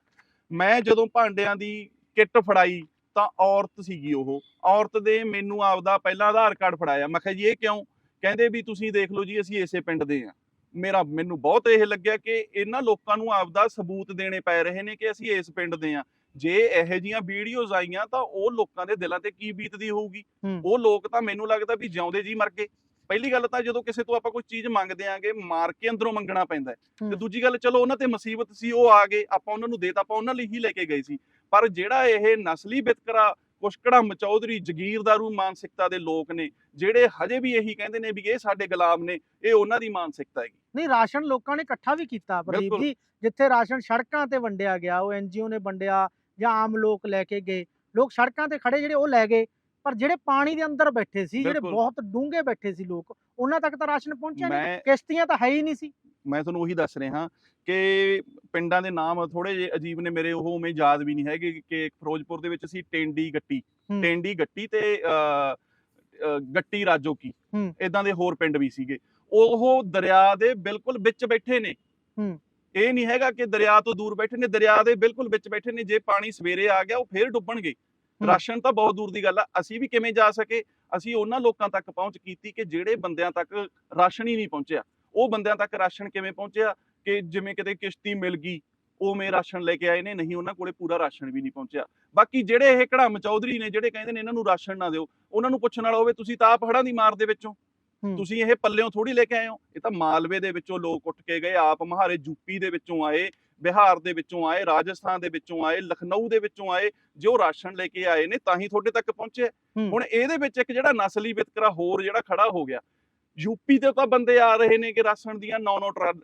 ਮੈਂ ਜਦੋਂ ਭਾਂਡਿਆਂ ਦੀ ਕਿੱਟ ਫੜਾਈ ਤਾਂ ਔਰਤ ਸੀਗੀ ਉਹ। ਔਰਤ ਦੇ ਮੈਨੂੰ ਆਪਦਾ ਪਹਿਲਾ ਆਧਾਰ ਕਾਰਡ ਫੜਾਇਆ। ਮੈਂ ਕਿਹਾ ਜੀ ਇਹ ਕਿਉਂ? ਕਹਿੰਦੇ ਵੀ ਤੁਸੀਂ ਦੇਖ ਲਓ ਜੀ ਅਸੀਂ ਇਸੇ ਪਿੰਡ ਦੇ ਆ ਮੇਰਾ ਮੈਨੂੰ ਬਹੁਤ ਇਹ ਲੱਗਿਆ ਕਿ ਇਹਨਾਂ ਲੋਕਾਂ ਨੂੰ ਆਪਦਾ ਸਬੂਤ ਦੇਣੇ ਪੈ ਰਹੇ ਨੇ ਕਿ ਅਸੀਂ ਇਸ ਪਿੰਡ ਦੇ ਆ ਜੇ ਇਹੋ ਜੀਆਂ ਵੀਡੀਓਜ਼ ਆਈਆਂ ਤਾਂ ਉਹ ਲੋਕਾਂ ਦੇ ਦਿਲਾਂ ਤੇ ਕੀ ਬੀਤਦੀ ਹੋਊਗੀ। ਉਹ ਲੋਕ ਤਾਂ ਮੈਨੂੰ ਲੱਗਦਾ ਵੀ ਜਿਉਂਦੇ ਜੀ ਮਰ ਗਏ ਪਹਿਲੀ ਗੱਲ ਤਾਂ ਜਦੋਂ ਕਿਸੇ ਤੋਂ ਆਪਾਂ ਕੋਈ ਚੀਜ਼ ਮੰਗਦੇ ਆਂਗੇ ਮਾਰ ਕੇ ਅੰਦਰੋਂ ਮੰਗਣਾ ਪੈਂਦਾ। ਤੇ। ਦੂਜੀ ਗੱਲ ਚਲੋ ਉਹਨਾਂ ਤੇ ਮੁਸੀਬਤ ਸੀ ਉਹ ਆ ਗਏ ਆਪਾਂ ਉਹਨਾਂ ਨੂੰ ਦੇਤਾ ਆਪਾਂ ਉਹਨਾਂ ਲਈ ਹੀ ਲੈ ਕੇ ਗਏ ਸੀ ਪਰ ਜਿਹੜਾ ਇਹ ਨਸਲੀ ਵਿਤਕਰਾ ਕੁਸ਼ਕੜਾ ਮਚੌਧਰੀ ਜਗੀਰਦਾਰੂ ਮਾਨਸਿਕਤਾ ਦੇ ਲੋਕ ਨੇ ਜਿਹੜੇ ਹਜੇ ਵੀ ਇਹੀ ਕਹਿੰਦੇ ਨੇ ਵੀ ਇਹ ਸਾਡੇ ਗੁਲਾਮ ਨੇ ਇਹ ਉਹਨਾਂ ਦੀ ਮਾਨਸਿਕਤਾ ਹੈਗੀ ਨਹੀਂ ਰਾਸ਼ਨ ਲੋਕਾਂ ਨੇ ਇਕੱਠਾ ਵੀ ਕੀਤਾ ਪ੍ਰਦੀਪ। ਜੀ ਜਿੱਥੇ ਰਾਸ਼ਨ ਸੜਕਾਂ ਤੇ ਵੰਡਿਆ ਗਿਆ ਉਹ ਐਨਜੀਓ ਨੇ ਵੰਡਿਆ ਜਾਂ ਆਮ ਲੋਕ ਲੈ ਕੇ ਗਏ ਲੋਕ ਸੜਕਾਂ ਤੇ ਖੜੇ ਜਿਹੜੇ ਉਹ ਲੈ ਗਏ ਪਰ ਜਿਹੜੇ ਪਾਣੀ ਦੇ ਅੰਦਰ ਬੈਠੇ ਸੀ ਜਿਹੜੇ। ਬਹੁਤ ਡੂੰਘੇ ਬੈਠੇ ਸੀ ਲੋਕ ਉਹਨਾਂ ਤੱਕ ਤਾਂ ਰਾਸ਼ਨ ਪਹੁੰਚਿਆ ਨਹੀਂ ਕਿਸ਼ਤੀਆਂ ਤਾਂ ਹੈ ਹੀ ਨਹੀਂ ਸੀ ਮੈਂ ਤੁਹਾਨੂੰ ਉਹੀ ਦੱਸ ਰਿਹਾ ਕਿ ਪਿੰਡਾਂ ਦੇ ਨਾਮ ਥੋੜੇ ਜਿਹੇ ਅਜੀਬ ਨੇ ਮੇਰੇ ਉਹ ਉਵੇਂ ਯਾਦ ਵੀ ਨਹੀਂ ਹੈਗੇ ਕਿ ਫਿਰੋਜ਼ਪੁਰ ਦੇ ਵਿੱਚ ਸੀ ਟੈਂਡੀ ਗੱਟੀ। ਟੈਂਡੀ ਗੱਟੀ ਤੇ ਗੱਟੀ ਰਾਜੋਕੀ। ਇਦਾਂ ਦੇ ਹੋਰ ਪਿੰਡ ਵੀ ਸੀਗੇ। ਉਹ ਦਰਿਆ ਦੇ ਬਿਲਕੁਲ ਵਿੱਚ ਬੈਠੇ ਨੇ। ਇਹ ਨਹੀਂ ਹੈਗਾ ਕਿ ਦਰਿਆ ਤੋਂ ਦੂਰ ਬੈਠੇ ਨੇ। ਦਰਿਆ ਦੇ ਬਿਲਕੁਲ ਵਿੱਚ ਬੈਠੇ ਨੇ। ਜੇ ਪਾਣੀ ਸਵੇਰੇ ਆ ਗਿਆ ਉਹ ਫੇਰ ਡੁੱਬਣਗੇ। ਰਾਸ਼ਨ ਤਾਂ ਬਹੁਤ ਦੂਰ ਦੀ ਗੱਲ ਆ। ਅਸੀਂ ਵੀ ਕਿਵੇਂ ਜਾ ਸਕੇ? ਅਸੀਂ ਉਹਨਾਂ ਲੋਕਾਂ ਤੱਕ ਪਹੁੰਚ ਕੀਤੀ ਕਿ ਜਿਹੜੇ ਬੰਦਿਆਂ ਤੱਕ ਰਾਸ਼ਨ ਹੀ ਨਹੀਂ ਪਹੁੰਚਿਆ। ਉਹ ਬੰਦਿਆਂ ਤੱਕ ਰਾਸ਼ਨ ਕਿਵੇਂ ਪਹੁੰਚਿਆ ਕਿ ਜਿਵੇਂ ਕਿਤੇ ਕਿਸ਼ਤੀ ਮਿਲ ਗਈ ਉਵੇਂ ਰਾਸ਼ਨ ਲੈ ਕੇ ਆਏ ਨੇ ਨਹੀਂ ਉਹਨਾਂ ਕੋਲੇ ਪੂਰਾ ਰਾਸ਼ਨ ਵੀ ਨਹੀਂ ਪਹੁੰਚਿਆ ਬਾਕੀ ਜਿਹੜੇ ਇਹ ਕੜਮ ਚੌਧਰੀ ਨੇ ਜਿਹੜੇ ਕਹਿੰਦੇ ਨੇ ਇਹਨਾਂ ਨੂੰ ਰਾਸ਼ਨ ਨਾ ਦਿਓ ਉਹਨਾਂ ਨੂੰ ਪੁੱਛਣ ਵਾਲਾ ਹੋਵੇ ਤੁਸੀਂ ਤਾਂ ਆਪ ਹੜਾਂ ਦੀ ਮਾਰ ਦੇ ਵਿੱਚੋਂ। ਤੁਸੀਂ ਇਹ ਪੱਲਿਓਂ ਥੋੜੀ ਲੈ ਕੇ ਆਏ ਹੋ ਇਹ ਤਾਂ ਮਾਲਵੇ ਦੇ ਵਿੱਚੋਂ ਲੋਕ ਉੱਠ ਕੇ ਗਏ ਆਪ ਮਹਾਰੇ ਯੂਪੀ ਦੇ ਵਿੱਚੋਂ ਆਏ ਬਿਹਾਰ ਦੇ ਵਿੱਚੋਂ ਆਏ ਰਾਜਸਥਾਨ ਦੇ ਵਿੱਚੋਂ ਆਏ ਲਖਨਊ ਦੇ ਵਿੱਚੋਂ ਆਏ ਜੋ ਰਾਸ਼ਨ ਲੈ ਕੇ ਆਏ ਨੇ ਤਾਂ ਹੀ ਤੁਹਾਡੇ ਤੱਕ ਪਹੁੰਚੇ ਹੂੰ। ਹੁਣ ਇਹਦੇ ਵਿੱਚ ਇੱਕ ਜਿਹੜਾ ਨਸਲੀ ਵਿਤਕਰਾ ਹੋਰ ਜਿਹੜਾ ਖੜਾ ਹੋ ਗਿਆ ਯੂਪੀ ਤੇ ਤਾਂ ਬੰਦੇ ਆ ਰਹੇ ਨੇ ਕਿ ਰਾਸ਼ਨ ਦੀਆਂ ਨੌ ਨੌ ਟਰੱਕ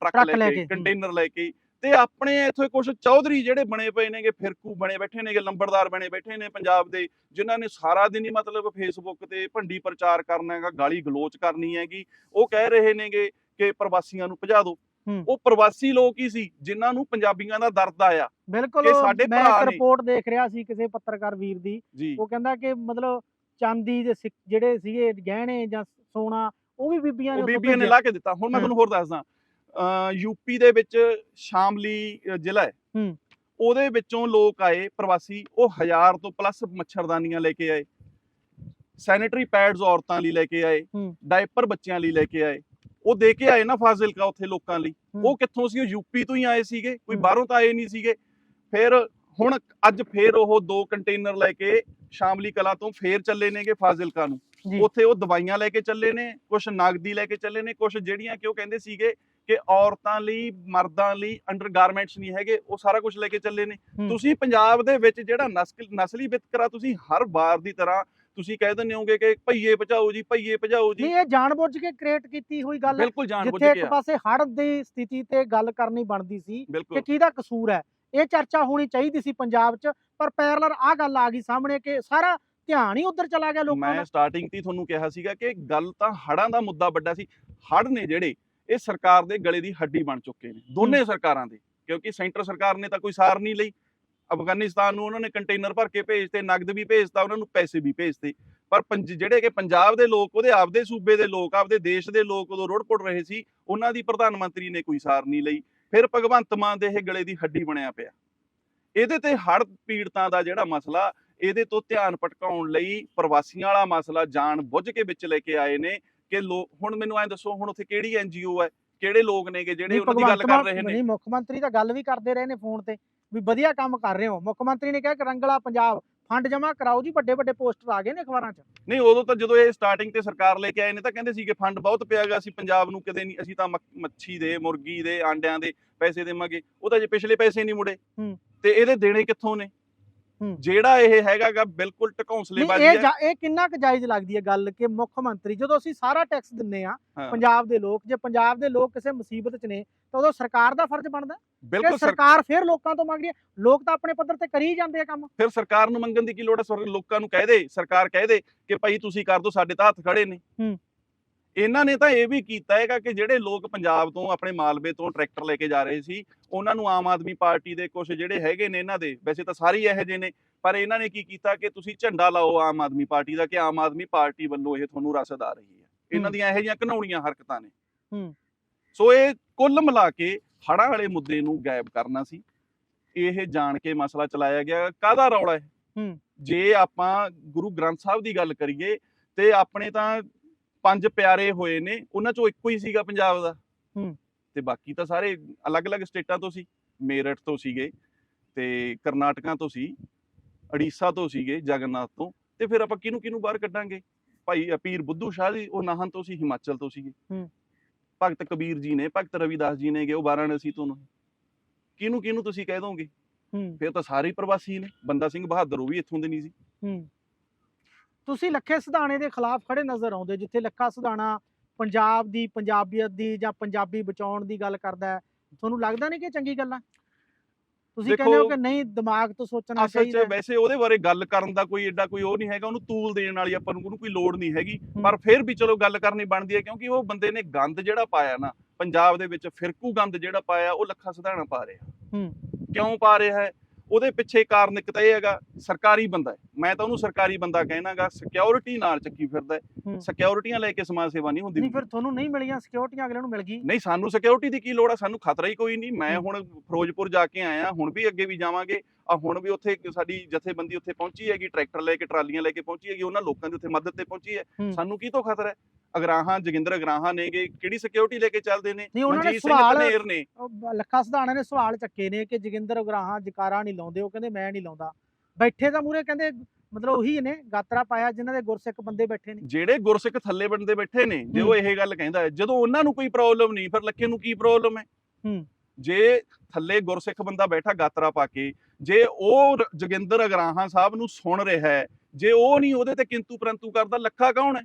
ਟਰੱਕ ਲੈ ਕੇ। ਕੰਟੇਨਰ ਲੈ ਕੇ ਤੇ ਆਪਣੇ ਇੱਥੇ ਕੁਝ ਚੌਧਰੀ ਜਿਹੜੇ ਬਣੇ ਪਏ ਨੇਗੇ ਫਿਰਕੂ ਬਣੇ ਬੈਠੇ ਨੇਗੇ ਲੰਬੜਦਾਰ ਬਣੇ ਬੈਠੇ ਨੇ ਪੰਜਾਬ ਦੇ ਜਿਨ੍ਹਾਂ ਨੇ ਸਾਰਾ ਦਿਨ ਹੀ ਮਤਲਬ ਫੇਸਬੁੱਕ ਤੇ ਭੰਡੀ ਪ੍ਰਚਾਰ ਕਰਨਾ ਹੈਗਾ ਗਾਲੀ ਗਲੋਚ ਕਰਨੀ ਹੈਗੀ ਉਹ ਕਹਿ ਰਹੇ ਨੇਗੇ ਕਿ ਪ੍ਰਵਾਸੀਆਂ ਨੂੰ ਭਜਾ ਦਿਓ। ਉਹ ਪ੍ਰਵਾਸੀ ਲੋਕ ਹੀ ਸੀ ਜਿਨ੍ਹਾਂ ਨੂੰ ਪੰਜਾਬੀਆਂ ਦਾ ਦਰਦ ਆਇਆ ਬਿਲਕੁਲ ਮੈਂ ਇੱਕ। ਰਿਪੋਰਟ ਦੇਖ ਰਿਹਾ ਸੀ ਕਿਸੇ ਪੱਤਰਕਾਰ ਵੀਰ ਦੀ ਉਹ ਕਹਿੰਦਾ ਕਿ ਮਤਲਬ ਚਾਂਦੀ ਦੇ ਜਿਹੜੇ ਸੀਗੇ ਗਹਿਣੇ ਜਾਂ ਸੋਨਾ ਉਹ ਵੀ ਬੀਬੀਆਂ ਨੇ ਬੀਬੀਆਂ ਨੇ। ਲਾ ਕੇ ਦਿੱਤਾ ਹੁਣ ਮੈਂ। ਤੁਹਾਨੂੰ ਹੋਰ ਦੱਸਦਾ ਯੂਪੀ ਦੇ ਵਿੱਚ ਸ਼ਾਮਲੀ ਜ਼ਿਲ੍ਹਾ ਹੈ ਹੂੰ। ਉਹਦੇ ਵਿੱਚੋਂ ਲੋਕ ਆਏ ਪ੍ਰਵਾਸੀ ਉਹ ਹਜ਼ਾਰ ਤੋਂ ਪਲੱਸ ਮੱਛਰਦਾਨੀਆਂ ਲੈ ਕੇ ਆਏ ਸੈਨੀਟਰੀ ਪੈਡਸ ਔਰਤਾਂ ਲਈ ਲੈ ਕੇ ਆਏ ਹੂੰ। ਡਾਈਪਰ ਬੱਚਿਆਂ ਲਈ ਲੈ ਕੇ ਆਏ ਉਹ ਦੇ ਕੇ ਆਏ ਨਾ ਫਾਜ਼ਿਲਕਾ ਉੱਥੇ ਲੋਕਾਂ ਲਈ। ਉਹ ਕਿੱਥੋਂ ਸੀ ਉਹ ਯੂਪੀ ਤੋਂ ਹੀ ਆਏ ਸੀਗੇ ਕੋਈ। ਬਾਹਰੋਂ ਤਾਂ ਆਏ ਨਹੀਂ ਸੀਗੇ ਫਿਰ ਹੁਣ ਅੱਜ ਫੇਰ ਉਹ ਦੋ ਕੰਟੇਨਰ ਲੈ ਕੇ ਸ਼ਾਮਲੀ ਕਲਾ ਤੋਂ ਫੇਰ ਚੱਲੇ ਨੇਗੇ ਫਾਜ਼ਿਲਕਾ ਨੂੰ। ਉੱਥੇ ਉਹ ਦਵਾਈਆਂ ਲੈ ਕੇ ਚੱਲੇ ਨੇ ਕੁਝ ਨਗਦੀ ਲੈ ਕੇ ਚੱਲੇ ਨੇ ਕੁਝ ਜਿਹੜੀਆਂ ਕਿ ਉਹ ਕਹਿੰਦੇ ਸੀਗੇ ਕਿ ਔਰਤਾਂ ਲਈ ਮਰਦਾਂ ਲਈ ਅੰਡਰਗਾਰਮੈਂਟਸ ਨਹੀਂ ਹੈਗੇ ਉਹ ਸਾਰਾ ਕੁਝ ਲੈ ਕੇ ਚੱਲੇ ਨੇ। ਤੁਸੀਂ ਪੰਜਾਬ ਦੇ ਵਿੱਚ ਜਿਹੜਾ ਨਸਲ ਵਿਤਕਰਾ ਤੁਸੀਂ ਹਰ ਵਾਰ ਦੀ ਤਰ੍ਹਾਂ ਤੁਸੀਂ ਕਹਿ ਦਿੰਦੇ ਹੋਗੇ ਕਿ ਭਈਏ ਭਜਾਓ ਜੀ ਭਈਏ ਭਜਾਓ ਜੀ। ਨਹੀਂ ਇਹ ਜਾਣਬੁੱਝ ਕੇ ਕ੍ਰੀਏਟ ਕੀਤੀ ਹੋਈ ਗੱਲ ਬਿਲਕੁਲ ਜਾਣਬੁੱਝ ਕੇ ਇੱਕ ਪਾਸੇ ਹੜ੍ਹ ਦੀ ਸਥਿਤੀ ਤੇ ਗੱਲ ਕਰਨੀ ਬਣਦੀ ਸੀ ਕਿ ਕਿਹਦਾ ਕਸੂਰ ਹੈ? ਇਹ ਚਰਚਾ ਹੋਣੀ ਚਾਹੀਦੀ ਸੀ ਪੰਜਾਬ 'ਚ ਪਰ ਪੈਰਲਰ ਆ ਗੱਲ ਆ ਗਈ ਸਾਹਮਣੇ ਕਿ ਸਾਰਾ ਧਿਆਨ ਹੀ ਉਧਰ ਚਲਾ ਗਿਆ ਲੋਕਾਂ ਮੈਂ ਦਾ। ਸਟਾਰਟਿੰਗ ਤੇ ਤੁਹਾਨੂੰ ਕਿਹਾ ਸੀਗਾ ਕਿ ਗੱਲ ਤਾਂ ਹੜਾਂ ਦਾ ਮੁੱਦਾ ਵੱਡਾ ਸੀ। ਹੜ ਨੇ ਜਿਹੜੇ ਇਹ ਸਰਕਾਰ ਦੇ ਗਲੇ ਦੀ ਹੱਡੀ ਬਣ ਚੁੱਕੇ ਨੇ ਦੋਨੇ ਸਰਕਾਰਾਂ ਦੇ ਕਿਉਂਕਿ ਸੈਂਟਰ ਸਰਕਾਰ ਨੇ ਤਾਂ ਕੋਈ ਸਾਰ ਨਹੀਂ ਲਈ। ਅਫਗਾਨਿਸਤਾਨ ਨੂੰ ਉਹਨਾਂ ਨੇ ਕੰਟੇਨਰ ਭਰ ਕੇ ਭੇਜਤੇ ਨਗਦ ਵੀ ਭੇਜਤਾ ਉਹਨਾਂ ਨੂੰ ਪੈਸੇ ਵੀ ਭੇਜਤੇ। ਪਰ ਪੰਜ- ਜਿਹੜੇ ਕਿ ਪੰਜਾਬ ਦੇ ਲੋਕ ਉਹਦੇ ਆਪਦੇ ਸੂਬੇ ਦੇ ਲੋਕ ਆਪਦੇ ਦੇਸ਼ ਦੇ ਲੋਕ ਉਦੋਂ ਰੋੜ ਪੁੱਟ ਰਹੇ ਸੀ ਉਹਨਾਂ ਦੀ ਪ੍ਰਧਾਨ ਮੰਤਰੀ ਨੇ ਕੋਈ ਸਾਰ ਨਹੀਂ ਲਈ। ਫਿਰ ਭਗਵੰਤ ਮਾਨ ਦੇ ਇਹ ਗਲੇ ਦੀ ਹੱਡੀ ਬਣਿਆ ਪਿਆ। ਇਹਦੇ ਤੇ ਹੜ ਪੀੜਤਾਂ ਦਾ ਜਿਹੜਾ ਮਸਲਾ ਇਹਦੇ ਤੋਂ ਧਿਆਨ ਭਟਕਾਉਣ ਲਈ ਪ੍ਰਵਾਸੀਆਂ ਵਾਲਾ ਮਸਲਾ ਜਾਣ ਬੁੱਝ ਕੇ ਵਿੱਚ ਲੈ ਕੇ ਆਏ ਨੇ ਕਿ ਹੁਣ ਮੈਨੂੰ ਐਂ ਦੱਸੋ ਹੁਣ ਉੱਥੇ ਕਿਹੜੀ ਐਨਜੀਓ ਹੈ? ਕਿਹੜੇ ਲੋਕ ਨੇਗੇ ਜਿਹੜੇ ਉਹਨਾਂ ਦੀ ਗੱਲ ਕਰ ਰਹੇ ਨੇ? ਨਹੀਂ ਮੁੱਖ ਮੰਤਰੀ ਤਾਂ ਗੱਲ ਵੀ ਕਰਦੇ ਰਹੇ ਨੇ ਫੋਨ ਤੇ ਵੀ ਵਧੀਆ ਕੰਮ ਕਰ ਰਹੇ ਹੋ। ਮੁੱਖ ਮੰਤਰੀ ਨੇ ਕਿਹਾ ਕਿ ਰੰਗਲਾ ਪੰਜਾਬ ਫੰਡ ਜਮ੍ਹਾਂ ਕਰਾਓ ਜੀ ਵੱਡੇ ਵੱਡੇ ਪੋਸਟਰ ਆ ਗਏ ਨੇ ਅਖਬਾਰਾਂ 'ਚ। ਨਹੀਂ ਉਦੋਂ ਤਾਂ ਜਦੋਂ ਇਹ ਸਟਾਰਟਿੰਗ ਤੇ ਸਰਕਾਰ ਲੈ ਕੇ ਆਏ ਨੇ ਤਾਂ ਕਹਿੰਦੇ ਸੀ ਕਿ ਫੰਡ ਬਹੁਤ ਪਿਆ ਗਾ ਅਸੀਂ ਪੰਜਾਬ ਨੂੰ ਕਦੇ ਨਹੀਂ ਅਸੀਂ ਤਾਂ ਮੱਛੀ ਦੇ ਮੁਰਗੀ ਦੇ ਆਂਡਿਆਂ ਦੇ ਪੈਸੇ ਦੇਵਾਂਗੇ। ਉਹ ਤਾਂ ਜੇ ਪਿਛਲੇ ਪੈਸੇ ਨਹੀਂ ਮੁੜੇ। ਹੂੰ। ਤੇ ਇਹਦੇ ਦੇਣੇ ਕਿੱਥੋਂ ਨੇ। ਜਿਹੜਾ ਇਹ ਹੈਗਾਗਾ ਬਿਲਕੁਲ ਟਕੌਂਸਲੇਬਾਜ਼ੀ ਇਹ ਹੈ। ਜਾ- ਇਹ ਕਿੰਨਾ ਕੁ ਜਾਇਜ਼ ਲੱਗਦੀ ਹੈ ਗੱਲ ਕਿ ਮੁੱਖ ਮੰਤਰੀ ਜਦੋਂ ਅਸੀਂ ਸਾਰਾ ਟੈਕਸ ਦਿੰਨੇ ਆ। ਪੰਜਾਬ ਦੇ ਲੋਕ ਜੇ ਪੰਜਾਬ ਦੇ ਲੋਕ ਕਿਸੇ ਮੁਸੀਬਤ 'ਚ ਨੇ ਤਾਂ ਉਦੋਂ ਸਰਕਾਰ ਦਾ ਫਰਜ਼ ਬਣਦਾ। ਬਿਲਕੁਲ ਸਰ ਸਰਕਾਰ ਫਿਰ ਲੋਕਾਂ ਤੋਂ ਮੰਗ ਰਹੀ ਹੈ। ਲੋਕ ਤਾਂ ਆਪਣੇ ਪੱਧਰ ਤੇ ਕਰੀ ਹੀ ਜਾਂਦੇ ਆ ਕੰਮ। ਫਿਰ ਸਰਕਾਰ ਨੂੰ ਮੰਗਣ ਦੀ ਕੀ ਲੋੜ ਹੈ? ਲੋਕਾਂ ਨੂੰ ਕਹਿ ਦੇ ਸਰਕਾਰ ਕਹਿ ਦੇ ਕਿ ਭਾਈ ਤੁਸੀਂ ਕਰ ਦਿਓ ਸਾਡੇ ਤਾਂ ਹੱਥ ਖੜੇ ਨੇ। ਹੂੰ। ਇਹਨਾਂ ਨੇ ਤਾਂ ਇਹ ਵੀ ਕੀਤਾ ਹੈਗਾ ਕਿ ਜਿਹੜੇ ਲੋਕ ਪੰਜਾਬ ਤੋਂ ਆਪਣੇ ਮਾਲਵੇ ਤੋਂ ਟਰੈਕਟਰ ਲੈ ਕੇ ਜਾ ਰਹੇ ਸੀ ਉਹਨਾਂ ਨੂੰ ਆਮ ਆਦਮੀ ਪਾਰਟੀ ਦੇ ਕੁਝ ਜਿਹੜੇ ਹੈਗੇ ਨੇ ਇਹਨਾਂ ਦੇ ਵੈਸੇ ਤਾਂ ਸਾਰੇ ਇਹੋ ਜਿਹੇ ਨੇ ਪਰ ਇਹਨਾਂ ਨੇ ਕੀ ਕੀਤਾ ਕਿ ਤੁਸੀਂ ਝੰਡਾ ਲਾਓ ਆਮ ਆਦਮੀ ਪਾਰਟੀ ਦਾ ਕਿ ਆਮ ਆਦਮੀ ਪਾਰਟੀ ਵੱਲੋਂ ਇਹ ਤੁਹਾਨੂੰ ਰਸਦ ਆ ਰਹੀ ਹੈ ਇਹਨਾਂ। ਦੀਆਂ ਇਹੋ ਜਿਹੀਆਂ ਘਨਾਉਣੀਆਂ ਹਰਕਤਾਂ ਨੇ ਹੂੰ। ਸੋ ਇਹ ਕੁੱਲ ਮਿਲਾ ਕੇ ਹੜ੍ਹਾਂ ਵਾਲੇ ਮੁੱਦੇ ਨੂੰ ਗਾਇਬ ਕਰਨਾ ਸੀ ਇਹ ਜਾਣ ਕੇ ਮਸਲਾ ਚਲਾਇਆ ਗਿਆ ਕਾਹਦਾ ਰੌਲਾ ਹੈ ਹੂੰ। ਜੇ ਆਪਾਂ ਗੁਰੂ ਗ੍ਰੰਥ ਸਾਹਿਬ ਦੀ ਗੱਲ ਕਰੀਏ ਤੇ ਆਪਣੇ ਤਾਂ ਪੰਜ ਪਿਆਰੇ ਹੋਏ ਨੇ ਉਹਨਾਂ ਚੋਂ ਇੱਕੋ ਹੀ ਸੀਗਾ ਪੰਜਾਬ ਦਾ। ਹੂੰ। ਤੇ ਬਾਕੀ ਤਾਂ ਸਾਰੇ ਅਲੱਗ-ਅਲੱਗ ਸਟੇਟਾਂ ਤੋਂ ਸੀ ਮੇਰਠ ਤੋਂ ਸੀਗੇ ਤੇ ਕਰਨਾਟਕਾਂ ਤੋਂ ਸੀ ਅੜੀਸਾ ਤੋਂ ਸੀਗੇ ਜਗਨਨਾਥ ਤੋਂ ਤੇ ਫਿਰ ਆਪਾਂ ਕਿਹਨੂੰ ਕਿਹਨੂੰ ਬਾਹਰ ਕੱਢਾਂਗੇ? ਭਾਈ ਪੀਰ ਬੁੱਧੂ ਸ਼ਾਹ ਜੀ ਉਹ ਨਾਹਨ ਤੋਂ ਸੀ ਹਿਮਾਚਲ ਤੋਂ ਸੀਗੇ। ਹੂੰ। ਭਗਤ ਕਬੀਰ ਜੀ ਨੇ ਭਗਤ ਰਵਿਦਾਸ ਜੀ ਨੇ ਗਏ ਉਹ ਵਾਰਾਣਸੀ ਤੋਂ ਨੇ। ਕਿਹਨੂੰ ਕਿਹਨੂੰ ਤੁਸੀਂ ਕਹਿ ਦੋਗੇ? ਹੂੰ। ਫਿਰ ਤਾਂ ਸਾਰੇ ਪ੍ਰਵਾਸੀ ਨੇ ਬੰਦਾ ਸਿੰਘ ਬਹਾਦਰ ਉਹ ਵੀ ਇੱਥੋਂ ਦੇ ਨਹੀਂ ਸੀ। ਹੂੰ। ਤੁਸੀਂ ਲੱਖੇ ਸਿਧਾਣੇ ਦੇ ਖਿਲਾਫ ਖੜੇ ਨਜ਼ਰ ਆਉਂਦੇ ਜਿੱਥੇ ਲੱਖਾ ਸਿਧਾਣਾ ਪੰਜਾਬ ਦੀ ਪੰਜਾਬੀਅਤ ਦੀ ਜਾਂ ਪੰਜਾਬੀ ਬਚਾਉਣ ਦੀ ਗੱਲ ਕਰਦਾ ਤੁਹਾਨੂੰ ਲੱਗਦਾ ਨਹੀਂ ਕਿ ਚੰਗੀ ਗੱਲ ਆ? ਤੁਸੀਂ ਕਹਿੰਦੇ ਹੋ ਕਿ ਨਹੀਂ ਦਿਮਾਗ ਤੋਂ ਸੋਚਣਾ ਅਸਲ 'ਚ ਚਾਹੀਦਾ ਵੈਸੇ ਉਹਦੇ ਬਾਰੇ ਗੱਲ ਕਰਨ ਦਾ ਕੋਈ ਐਡਾ ਕੋਈ ਉਹ ਨਹੀਂ ਹੈਗਾ ਉਹਨੂੰ ਤੂਲ ਦੇਣ ਵਾਲੀ ਆਪਾਂ ਨੂੰ ਕੋਈ ਲੋੜ ਨਹੀਂ ਹੈਗੀ। ਪਰ ਫਿਰ ਵੀ ਚਲੋ ਗੱਲ ਕਰਨੀ ਬਣਦੀ ਹੈ ਕਿਉਂਕਿ ਉਹ ਬੰਦੇ ਨੇ ਗੰਦ ਜਿਹੜਾ ਪਾਇਆ ਨਾ ਪੰਜਾਬ ਦੇ ਵਿੱਚ ਫਿਰਕੂ ਗੰਦ ਜਿਹੜਾ ਪਾਇਆ ਉਹ ਲੱਖਾ ਸਿਧਾਣਾ ਪਾ ਰਿਹਾ। ਹੂੰ। ਕਿਉਂ ਪਾ ਰਿਹਾ ਹੈ? ਉਹਦੇ ਪਿੱਛੇ ਕਾਰਨ ਇੱਕ ਤਾਂ ਇਹ ਹੈਗਾ ਸਰਕਾਰੀ ਬੰਦਾ ਹੈ। ਮੈਂ ਤਾਂ ਉਹਨੂੰ ਸਰਕਾਰੀ ਬੰਦਾ ਕਹਿਣਾਗਾ ਸਿਕਿਉਰਿਟੀ ਨਾਲ ਚੱਕੀ ਫਿਰਦਾ ਹੈ। ਸਿਕਿਉਰਿਟੀਆਂ ਲੈ ਕੇ ਸਮਾਜ ਸੇਵਾ ਨਹੀਂ ਹੁੰਦੀ। ਨਹੀਂ ਫਿਰ ਤੁਹਾਨੂੰ ਨਹੀਂ ਮਿਲੀਆਂ ਸਿਕਿਉਰਿਟੀਆਂ ਅਗਲੇ ਨੂੰ ਮਿਲ ਗਈ? ਨਹੀਂ ਸਾਨੂੰ ਸਿਕਿਉਰਿਟੀ ਦੀ ਕੀ ਲੋੜ ਆ? ਸਾਨੂੰ ਖਤਰਾ ਹੀ ਕੋਈ ਨਹੀਂ। ਮੈਂ। ਹੁਣ ਫਿਰੋਜ਼ਪੁਰ ਜਾ ਕੇ ਆਇਆ ਹੁਣ ਵੀ ਅੱਗੇ ਵੀ ਜਾਵਾਂਗੇ। ਆ ਹੁਣ ਵੀ ਉੱਥੇ ਸਾਡੀ ਜਥੇਬੰਦੀ ਉੱਥੇ ਪਹੁੰਚੀ ਹੈਗੀ ਟਰੈਕਟਰ ਲੈ ਕੇ ਟਰਾਲੀਆਂ ਲੈ ਕੇ ਪਹੁੰਚੀ ਹੈਗੀ ਉਹਨਾਂ ਲੋਕਾਂ ਦੀ ਉੱਥੇ ਮਦਦ ਤੇ ਪਹੁੰਚੀ ਹੂੰ। ਸਾਨੂੰ ਕੀ ਤੋਂ ਖਤਰਾ ਹੈ? ਅਗਰਾਹਾਂ ਜੋਗਿੰਦਰ ਅਗਰਾਹਾਂ ਨੇਗੇ ਕਿਹੜੀ ਸਿਕਿਉਰਿਟੀ ਲੈ ਕੇ ਚੱਲਦੇ ਨੇ? ਨਹੀਂ, ਉਹਨਾਂ ਨੇ ਮਨਜੀਤ ਸਿੰਘ ਸਵਾਲ- ਧਨੇਰ ਨੇ। ਉਹ ਬ- ਲੱਖਾ ਸਿਧਾਣਾ ਨੇ ਸਵਾਲ ਚੱਕੇ ਨੇ ਕਿ ਜੋਗਿੰਦਰ ਉਗਰਾਹਾਂ ਜਕਾਰਾ ਨਹੀਂ ਲਾਉਂਦੇ ਉਹ ਕਹਿੰਦੇ ਮੈਂ ਨਹੀਂ ਲਾਉਂਦਾ। ਬੈਠੇ ਤਾਂ ਮੂਰੇ ਕਹਿੰਦੇ ਮਤਲਬ ਉਹੀ ਨੇ ਗਾਤਰਾ ਪਾਇਆ ਜਿਨ੍ਹਾਂ ਦੇ ਗੁਰਸਿੱਖ ਬੰਦੇ ਬੈਠੇ ਨੇ। ਜਿਹੜੇ ਗੁਰਸਿੱਖ ਥੱਲੇ ਬੰਦੇ ਬੈਠੇ ਨੇ ਜੇ ਉਹ। ਇਹ ਗੱਲ ਕਹਿੰਦਾ ਹੈ ਜਦੋਂ ਉਹਨਾਂ ਨੂੰ ਕੋਈ ਪ੍ਰੋਬਲਮ ਨਹੀਂ ਫਿਰ ਲੱਖੇ ਨੂੰ ਕੀ ਪ੍ਰੋਬਲਮ ਹੈ? ਹੂੰ। ਜੇ ਥੱਲੇ ਗੁਰਸਿੱਖ ਬੰਦਾ ਬੈਠਾ ਗਾਤਰਾ ਪਾ ਕੇ ਜੇ ਉਹ ਰ- ਜੋਗਿੰਦਰ ਅਗਰਾਹਾਂ ਸਾਹਿਬ ਨੂੰ ਸੁਣ ਰਿਹਾ ਹੈ ਜੇ ਉਹ ਨਹੀਂ ਉਹਦੇ ਤੇ ਕਿੰਤੂ ਪ੍ਰੰਤੂ ਕਰਦਾ ਲੱਖਾ ਕੌਣ ਹੈ।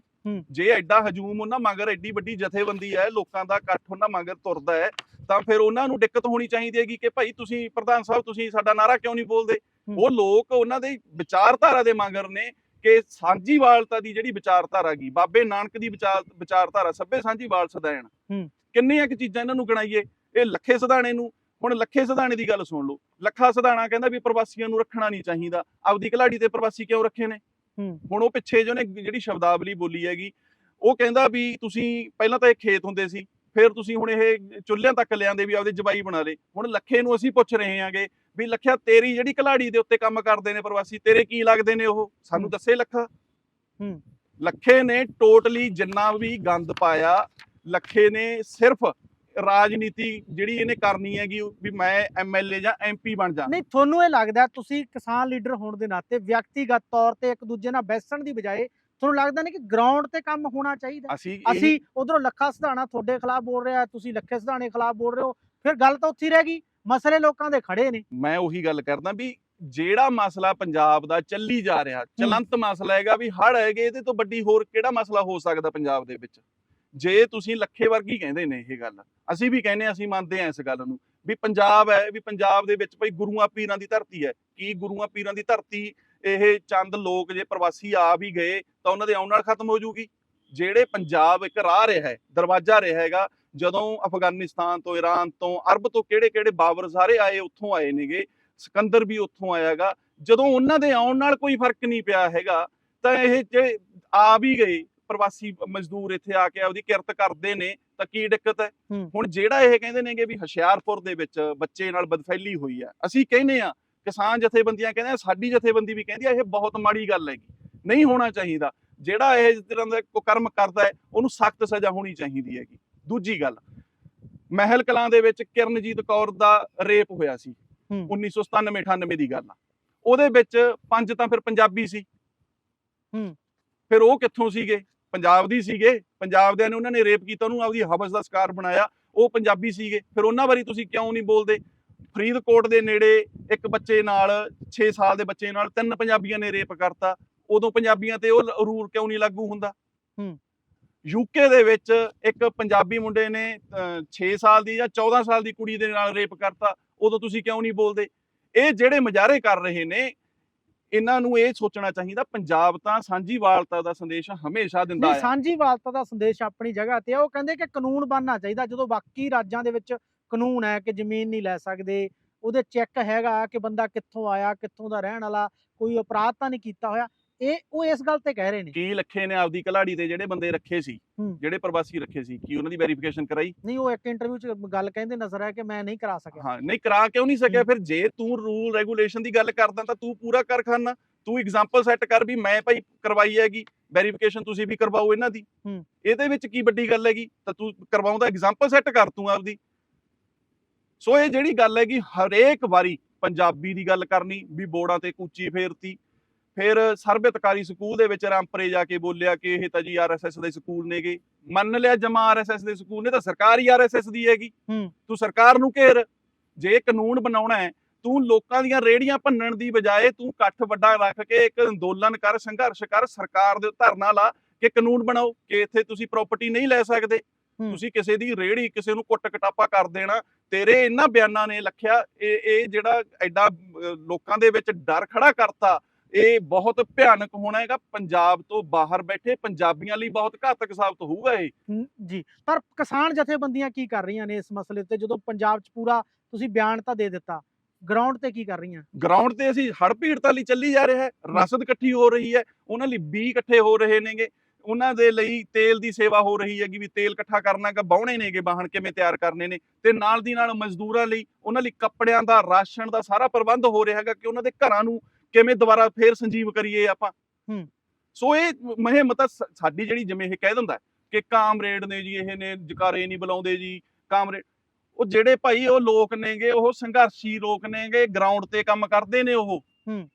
ਜੇ ਐਡਾ ਹਜੂਮ ਉਹਨਾਂ ਮਗਰ ਐਡੀ ਵੱਡੀ ਜਥੇਬੰਦੀ ਹੈ ਲੋਕਾਂ ਦਾ ਇਕੱਠ ਉਹਨਾਂ ਮਗਰ ਤੁਰਦਾ ਹੈ ਤਾਂ ਫਿਰ ਉਹਨਾਂ ਨੂੰ ਦਿੱਕਤ ਹੋਣੀ ਚਾਹੀਦੀ ਹੈਗੀ ਕਿ ਭਾਈ ਤੁਸੀਂ ਪ੍ਰਧਾਨ ਸਾਹਿਬ ਤੁਸੀਂ ਸਾਡਾ ਨਾਰਾ ਕਿਉਂ ਨਹੀਂ ਬੋਲਦੇ। ਉਹ ਲੋਕ ਉਹਨਾਂ ਦੇ ਵਿਚਾਰਧਾਰਾ ਦੇ ਮਗਰ ਨੇ ਕਿ ਸਾਂਝੀਵਾਲਤਾ ਦੀ ਜਿਹੜੀ ਵਿਚਾਰਧਾਰਾ ਗਈ ਬਾਬੇ ਨਾਨਕ ਦੀ ਵਿਚਾਰ ਵਿਚਾਰਧਾਰਾ ਸੱਭੇ ਸਾਂਝੀਵਾਲ ਸਦੈਣ ਹੂੰ। ਕਿੰਨੀਆਂ ਕਿ ਚੀਜ਼ਾਂ ਇਹਨਾਂ ਨੂੰ ਗਣਾਈਏ ਇਹ ਲੱਖੇ ਸਦਾਣੇ ਨੂੰ ਹੁਣ ਲੱਖੇ ਸਦਾਣੇ ਦੀ ਗੱਲ ਸੁਣ ਲਓ ਲੱਖਾ ਸਦਾਣਾ ਕਹਿੰਦਾ ਵੀ ਪ੍ਰਵਾਸੀਆਂ ਨੂੰ ਰੱਖਣਾ ਨਹੀਂ ਚਾਹੀਦਾ ਆਪਦੀ ਘਲਾੜੀ ਤੇ ਪ੍ਰਵਾਸੀ ਕਿਉਂ ਰੱਖੇ ਨੇ। ਹੁਣ ਉਹ ਪਿੱਛੇ ਜੋ ਨੇ ਜਿਹੜੀ ਸ਼ਬਦਾਵਲੀ ਬੋਲੀ ਹੈਗੀ ਉਹ ਕਹਿੰਦਾ ਵੀ ਤੁਸੀਂ ਪਹਿਲਾਂ ਤਾਂ ਇਹ ਖੇਤ ਹੁੰਦੇ ਸੀ ਫਿਰ ਤੁਸੀਂ ਹੁਣ ਇਹ ਚੁੱਲ੍ਹਿਆਂ ਤੱਕ ਲਿਆਂਦੇ ਵੀ ਆਪਦੇ ਜਵਾਈ ਬਣਾ ਲਏ ਹੁਣ ਲੱਖੇ ਨੂੰ ਅਸੀਂ ਪੁੱਛ ਰਹੇ ਹਾਂਗੇ ਵੀ ਲੱਖਿਆ ਤੇਰੀ ਜਿਹੜੀ ਘਲਾੜੀ ਦੇ ਉੱਤੇ ਕੰਮ ਕਰਦੇ ਨੇ ਪ੍ਰਵਾਸੀ ਤੇਰੇ ਕੀ ਲੱਗਦੇ ਨੇ ਉਹ ਸਾਨੂੰ। ਦੱਸੇ ਲੱਖਾ ਹੂੰ। ਲੱਖੇ ਨੇ ਟੋਟਲੀ ਜਿੰਨਾ ਵੀ ਗੰਦ ਪਾਇਆ ਲੱਖੇ ਨੇ ਸਿਰਫ ਰਾਜਨੀਤੀ ਜਿਹੜੀ ਇਹਨੇ ਕਰਨੀ ਹੈਗੀ ਵੀ ਮੈਂ ਐਮਐਲਏ ਜਾਂ ਐਮਪੀ ਬਣ ਜਾ। ਨਹੀਂ ਤੁਹਾਨੂੰ ਇਹ ਲੱਗਦਾ ਤੁਸੀਂ ਕਿਸਾਨ ਲੀਡਰ ਹੋਣ ਦੇ ਨਾਤੇ ਵਿਅਕਤੀਗਤ ਤੌਰ ਤੇ ਇੱਕ ਦੂਜੇ ਨਾਲ ਬੈਸਣ ਦੀ ਬਜਾਏ ਤੁਹਾਨੂੰ ਲੱਗਦਾ ਨਹੀਂ ਕਿ ਗਰਾਊਂਡ ਤੇ ਕੰਮ ਹੋਣਾ ਚਾਹੀਦਾ? ਅਸੀਂ ਉਧਰੋਂ ਲੱਖਾ ਸਿਧਾਣਾ ਤੁਹਾਡੇ ਖਿਲਾਫ ਬੋਲ ਰਿਹਾ ਤੁਸੀਂ ਲੱਖੇ ਸਿਧਾਣੇ ਖਿਲਾਫ ਬੋਲ ਰਹੇ ਹੋ ਫਿਰ ਗੱਲ ਤਾਂ ਉੱਥੇ ਰਹਿ ਗਈ ਮਸਲੇ ਲੋਕਾਂ ਦੇ ਖੜੇ ਨੇ। ਮੈਂ ਉਹੀ ਗੱਲ ਕਰਦਾ ਵੀ ਜਿਹੜਾ ਮਸਲਾ ਪੰਜਾਬ ਦਾ ਚੱਲੀ ਜਾ ਰਿਹਾ ਚਲੰਤ ਮਸਲਾ ਹੈਗਾ ਵੀ ਹੜ ਹੈਗੇ ਇਹਦੇ ਤੋਂ ਵੱਡੀ ਹੋਰ ਕਿਹੜਾ ਮਸਲਾ ਹੋ ਸਕਦਾ ਪੰਜਾਬ ਦੇ ਵਿੱਚ? ਜੇ ਤੁਸੀਂ ਲੱਖੇ ਵਰਗੀ ਕਹਿੰਦੇ ਨੇ ਇਹ ਗੱਲ, ਅਸੀਂ ਵੀ ਕਹਿੰਦੇ ਅਸੀਂ ਮੰਨਦੇ ਹਾਂ ਇਸ ਗੱਲ ਨੂੰ, ਵੀ ਪੰਜਾਬ ਹੈ, ਵੀ ਪੰਜਾਬ ਦੇ ਵਿੱਚ ਭਈ ਗੁਰੂਆਂ ਪੀਰਾਂ ਦੀ ਧਰਤੀ ਹੈ। ਕੀ ਗੁਰੂਆਂ ਪੀਰਾਂ ਦੀ ਧਰਤੀ, ਇਹ ਚੰਦ ਲੋਕ ਜੇ ਪ੍ਰਵਾਸੀ ਆ ਵੀ ਗਏ, ਤਾਂ ਉਹਨਾਂ ਦੇ ਆਉਣ ਨਾਲ ਖਤਮ ਹੋ ਜੂਗੀ। ਜਿਹੜੇ ਪੰਜਾਬ ਇੱਕ ਰਾਹ ਰਿਹਾ ਹੈ, ਦਰਵਾਜ਼ਾ ਰਿਹਾ ਹੈਗਾ, ਜਦੋਂ ਅਫਗਾਨਿਸਤਾਨ ਤੋਂ ਈਰਾਨ ਤੋਂ ਅਰਬ ਤੋਂ ਕਿਹੜੇ ਕਿਹੜੇ ਬਾਬਰ ਸਾਰੇ ਆਏ, ਉੱਥੋਂ ਆਏ ਨੇਗੇ, ਸਿਕੰਦਰ ਵੀ ਉੱਥੋਂ ਆਇਆਗਾ ਜਦੋਂ ਉਹਨਾਂ ਦੇ ਆਉਣ ਨਾਲ ਕੋਈ ਫ਼ਰਕ ਨਹੀਂ ਪਿਆ ਹੈਗਾ, ਤਾਂ ਇਹ ਜੇ ਆ ਵੀ ਗਏ ਪ੍ਰਵਾਸੀ ਮਜ਼ਦੂਰ ਇੱਥੇ ਆ ਕੇ ਆਪਦੀ ਕਿਰਤ ਕਰਦੇ ਨੇ ਤਾਂ ਕੀ ਦਿੱਕਤ ਹੈ। ਹੁਣ ਜਿਹੜਾ ਇਹ ਕਹਿੰਦੇ ਨੇਗੇ ਵੀ ਹੁਸ਼ਿਆਰਪੁਰ ਦੇ ਵਿੱਚ ਬੱਚੇ ਨਾਲ ਬਦਫੈਲੀ ਹੋਈ ਹੈ ਅਸੀਂ ਕਹਿੰਦੇ ਆ ਕਿਸਾਨ ਜਥੇਬੰਦੀਆਂ ਕਹਿੰਦੇ ਆ ਸਾਡੀ ਜਥੇਬੰਦੀ ਵੀ ਕਹਿੰਦੀ ਆ ਇਹ ਬਹੁਤ ਮਾੜੀ ਗੱਲ ਹੈਗੀ ਨਹੀਂ ਹੋਣਾ ਚਾਹੀਦਾ ਜਿਹੜਾ ਇਹ ਤਰ੍ਹਾਂ ਦਾ ਕੁਕਰਮ ਕਰਦਾ ਹੈ ਉਹਨੂੰ ਸਖਤ ਸਜ਼ਾ ਹੋਣੀ ਚਾਹੀਦੀ ਹੈਗੀ ਦੂਜੀ ਗੱਲ ਮਹਿਲ ਕਲਾਂ ਦੇ ਵਿੱਚ ਕਿਰਨਜੀਤ ਕੌਰ ਦਾ ਰੇਪ ਹੋਇਆ ਸੀ ਹੂੰ। 1997 98 ਦੀ ਗੱਲ ਆ ਉਹਦੇ ਵਿੱਚ ਪੰਜ ਤਾਂ ਫਿਰ ਪੰਜਾਬੀ ਸੀ ਹੂੰ। ਫਿਰ ਉਹ ਕਿੱਥੋਂ ਸੀਗੇ ਪੰਜਾਬ ਦੀ ਸੀਗੇ ਪੰਜਾਬ ਦੇ ਨੇ ਉਹਨਾਂ ਨੇ ਰੇਪ ਕੀਤਾ ਉਹਨੂੰ ਆਪਦੀ ਹਵਸ ਦਾ ਸ਼ਿਕਾਰ ਬਣਾਇਆ ਉਹ ਪੰਜਾਬੀ ਸੀਗੇ। ਫਿਰ ਉਹਨਾਂ ਬਾਰੇ ਤੁਸੀਂ ਕਿਉਂ ਨਹੀਂ ਬੋਲਦੇ? ਫਰੀਦਕੋਟ ਦੇ ਨੇੜੇ ਇੱਕ ਬੱਚੇ ਨਾਲ 6 ਸਾਲ ਦੇ ਬੱਚੇ ਨਾਲ ਤਿੰਨ ਪੰਜਾਬੀਆਂ ਨੇ ਰੇਪ ਕਰਤਾ। ਉਦੋਂ ਪੰਜਾਬੀਆਂ ਤੇ ਉਹ ਰੂਲ ਕਿਉਂ ਨਹੀਂ ਲਾਗੂ ਹੁੰਦਾ? ਹੂੰ। ਯੂਕੇ ਦੇ ਵਿੱਚ ਇੱਕ ਪੰਜਾਬੀ ਮੁੰਡੇ ਨੇ 6 ਸਾਲ ਦੀ ਜਾਂ 14 ਸਾਲ ਦੀ ਕੁੜੀ ਦੇ ਨਾਲ ਰੇਪ ਕਰਤਾ। ਉਦੋਂ ਤੁਸੀਂ ਕਿਉਂ ਨਹੀਂ ਬੋਲਦੇ? ਇਹ ਜਿਹੜੇ ਮਜ਼ਾਰੇ ਕਰ ਰਹੇ ਨੇ ਇਹਨਾਂ ਨੂੰ ਇਹ ਸੋਚਣਾ ਚਾਹੀਦਾ ਪੰਜਾਬ ਤਾਂ ਸਾਂਝੀਵਾਲਤਾ ਦਾ ਸੰਦੇਸ਼ ਹਮੇਸ਼ਾ ਦਿੰਦਾ ਹੈ ਸਾਂਝੀਵਾਲਤਾ ਦਾ ਸੰਦੇਸ਼ ਆਪਣੀ ਜਗ੍ਹਾ ਤੇ ਆ ਉਹ ਕਹਿੰਦੇ ਕਿ ਕਾਨੂੰਨ ਬਣਨਾ ਚਾਹੀਦਾ ਜਦੋਂ ਬਾਕੀ ਰਾਜਾਂ ਦੇ ਵਿੱਚ ਕਾਨੂੰਨ ਹੈ ਕਿ ਜ਼ਮੀਨ ਨਹੀਂ ਲੈ ਸਕਦੇ ਉਹਦੇ ਚੈੱਕ ਹੈਗਾ ਕਿ ਬੰਦਾ ਕਿੱਥੋਂ ਆਇਆ ਕਿੱਥੋਂ ਦਾ ਰਹਿਣ ਵਾਲਾ ਕੋਈ ਅਪਰਾਧ ਤਾਂ ਨਹੀਂ ਕੀਤਾ ਹੋਇਆ। ਇਹ ਉਹ ਇਸ ਗੱਲ ਤੇ ਕਹਿ ਰਹੇ ਨੇ। ਕੀ ਲੱਖੇ ਨੇ ਆਪਦੀ ਕਲਾੜੀ ਤੇ ਜਿਹੜੇ ਬੰਦੇ ਰੱਖੇ ਸੀ ਹੂੰ। ਜਿਹੜੇ ਪ੍ਰਵਾਸੀ ਰੱਖੇ ਸੀ ਕੀ ਉਹਨਾਂ ਦੀ ਵੈਰੀਫਿਕੇਸ਼ਨ ਕਰਾਈ? ਨਹੀਂ ਉਹ ਇੱਕ ਇੰਟਰਵਿਊ 'ਚ ਗੱਲ ਕਹਿੰਦੇ ਨਜ਼ਰ ਆਇਆ ਕਿ ਮੈਂ ਨਹੀਂ ਕਰਾ ਸਕਿਆ। ਹਾਂ ਨਹੀਂ ਕਰਾ ਕਿਉਂ ਨਹੀਂ ਸਕਿਆ। ਫਿਰ ਜੇ ਤੂੰ ਰੂਲ ਰੈਗੂਲੇਸ਼ਨ ਦੀ ਗੱਲ ਕਰਦਾ ਤਾਂ ਤੂੰ ਪੂਰਾ ਕਰ ਖਾਨਾ। ਤੂੰ ਐਗਜ਼ਾਮਪਲ ਸੈੱਟ ਕਰ ਵੀ ਮੈਂ ਭਾਈ ਕਰਵਾਈ ਹੈਗੀ ਵੈਰੀਫਿਕੇਸ਼ਨ ਤੁਸੀਂ ਵੀ ਕਰਵਾਓ ਇਹਨਾਂ ਦੀ। ਹੂੰ। ਇਹਦੇ ਵਿੱਚ ਕੀ ਵੱਡੀ ਗੱਲ ਹੈਗੀ? ਤਾਂ ਤੂੰ ਕਰਵਾਉਂਦਾ ਐਗਜ਼ਾਮਪਲ ਸੈੱਟ ਕਰ ਤੂੰ ਆਪਦੀ। ਸੋ ਇਹ ਜਿਹੜੀ ਗੱਲ ਹੈਗੀ ਹਰੇਕ ਵਾਰੀ ਪੰਜਾਬੀ ਦੀ ਗੱਲ ਕਰਨੀ ਵੀ ਬੋਰਡਾਂ ਤੇ ਕੂਚੀ ਫੇਰਤੀ ਫਿਰ ਸਰਬਿਤਕਾਰੀ ਸਕੂਲ ਦੇ ਵਿੱਚ ਰਾਮਪਰੇ ਜਾ ਕੇ ਬੋਲਿਆ ਕਿ ਇਹ ਤਾਂ ਜੀ ਆਰਐਸਐਸ ਦੇ ਸਕੂਲ ਨੇਗੇ। ਮੰਨ ਲਿਆ ਜਮਾ ਆਰਐਸਐਸ ਦੇ ਸਕੂਲ ਨੇ ਤਾਂ ਸਰਕਾਰ ਆਰਐਸਐਸ ਦੀ ਹੈਗੀ। ਹੂੰ। ਤੂੰ ਸਰਕਾਰ ਨੂੰ ਘੇਰ। ਜੇ ਕਾਨੂੰਨ ਬਣਾਉਣਾ ਹੈ ਤੂੰ ਲੋਕਾਂ ਦੀਆਂ ਰੇੜੀਆਂ ਭੰਨਣ ਦੀ ਬਜਾਏ ਤੂੰ ਇਕੱਠ ਵੱਡਾ ਰੱਖ ਕੇ ਇੱਕ ਅੰਦੋਲਨ ਕਰ ਸੰਘਰਸ਼ ਕਰ ਸਰਕਾਰ ਦੇ ਧਰਨਾ ਲਾ ਕਿ ਕਾਨੂੰਨ ਬਣਾਓ ਕਿ ਇੱਥੇ ਤੁਸੀਂ ਪ੍ਰਾਪਰਟੀ ਨਹੀਂ ਲੈ ਸਕਦੇ। ਤੁਸੀਂ ਕਿਸੇ ਦੀ ਰੇੜੀ ਕਿਸੇ ਨੂੰ ਕੁੱਟ ਕਟਾਪਾ ਕਰ ਦੇਣਾ। ਤੇਰੇ ਇਹਨਾਂ ਬਿਆਨਾਂ ਨੇ ਲਖਿਆ ਇਹ ਇਹ ਜਿਹੜਾ ਐਡਾ ਲੋਕਾਂ ਦੇ ਵਿੱਚ ਡਰ ਖੜਾ ਕਰਤਾ ਇਹ ਬਹੁਤ ਭਿਆਨਕ ਹੋਣਾ ਹੈਗਾ। ਪੰਜਾਬ ਤੋਂ ਬਾਹਰ ਬੈਠੇ ਪੰਜਾਬੀਆਂ ਲਈ ਬਹੁਤ ਘਾਤਕ ਸਾਬਤ ਹੋਊਗਾ ਇਹ। ਜੀ। ਪਰ ਕਿਸਾਨ ਜਥੇਬੰਦੀਆਂ ਕੀ ਕਰ ਰਹੀਆਂ ਨੇ ਇਸ ਮਸਲੇ ਤੇ? ਜਦੋਂ ਪੰਜਾਬ 'ਚ ਪੂਰਾ ਤੁਸੀਂ ਬਿਆਨ ਤਾਂ ਦੇ ਦਿੱਤਾ ਗਰਾਊਂਡ ਤੇ ਕੀ ਕਰ ਰਹੀਆਂ? ਗਰਾਊਂਡ ਤੇ ਅਸੀਂ ਹੜ ਪੀੜਤਾਂ ਲਈ ਚੱਲੀ ਜਾ ਰਿਹਾ ਹੈ। ਰਸਦ ਇਕੱਠੀ ਹੋ ਰਹੀ ਹੈ। ਉਹਨਾਂ ਲਈ ਬੀ ਇਕੱਠੇ ਹੋ ਰਹੇ ਨੇਗੇ। ਉਹਨਾਂ ਦੇ ਲਈ ਤੇਲ ਦੀ ਸੇਵਾ ਹੋ ਰਹੀ ਹੈਗੀ ਵੀ ਤੇਲ ਇਕੱਠਾ ਕਰਨਾ ਕਿ ਬਾਉਣੇ ਨੇਗੇ ਵਾਹਣ ਕਿਵੇਂ ਤਿਆਰ ਕਰਨੇ ਨੇ। ਤੇ ਨਾਲ ਦੀ ਨਾਲ ਮਜ਼ਦੂਰਾਂ ਲਈ ਉਹਨਾਂ ਲਈ ਕੱਪੜਿਆਂ ਦਾ ਰਾਸ਼ਨ ਦਾ ਸਾਰਾ ਪ੍ਰਬੰਧ ਹੋ ਰਿਹਾ ਹੈਗਾ ਕਿ ਉਹਨਾਂ ਦੇ ਘਰਾਂ ਨੂੰ ਕਿਵੇਂ ਦੁਬਾਰਾ ਫੇਰ ਸੰਜੀਵ ਕਰੀਏ ਆਪਾਂ ਹੂੰ। ਸੋ ਇਹ ਮੁਹਿੰਮ ਤਾਂ ਸ- ਸਾਡੀ ਜਿਹੜੀ ਜਿਵੇਂ ਇਹ ਕਹਿ ਦਿੰਦਾ ਕਿ ਕਾਮਰੇਡ ਨੇ ਜੀ ਇਹ ਨੇ ਜਕਾਰੇ ਨਹੀਂ ਬੁਲਾਉਂਦੇ ਜੀ ਕਾਮਰੇਡ ਉਹ ਜਿਹੜੇ ਭਾਈ ਉਹ ਲੋਕ ਨੇਗੇ ਉਹ ਸੰਘਰਸ਼ੀ ਲੋਕ ਨੇਗੇ ਗਰਾਊਂਡ ਤੇ ਕੰਮ ਕਰਦੇ ਨੇ ਉਹ ਹੂੰ।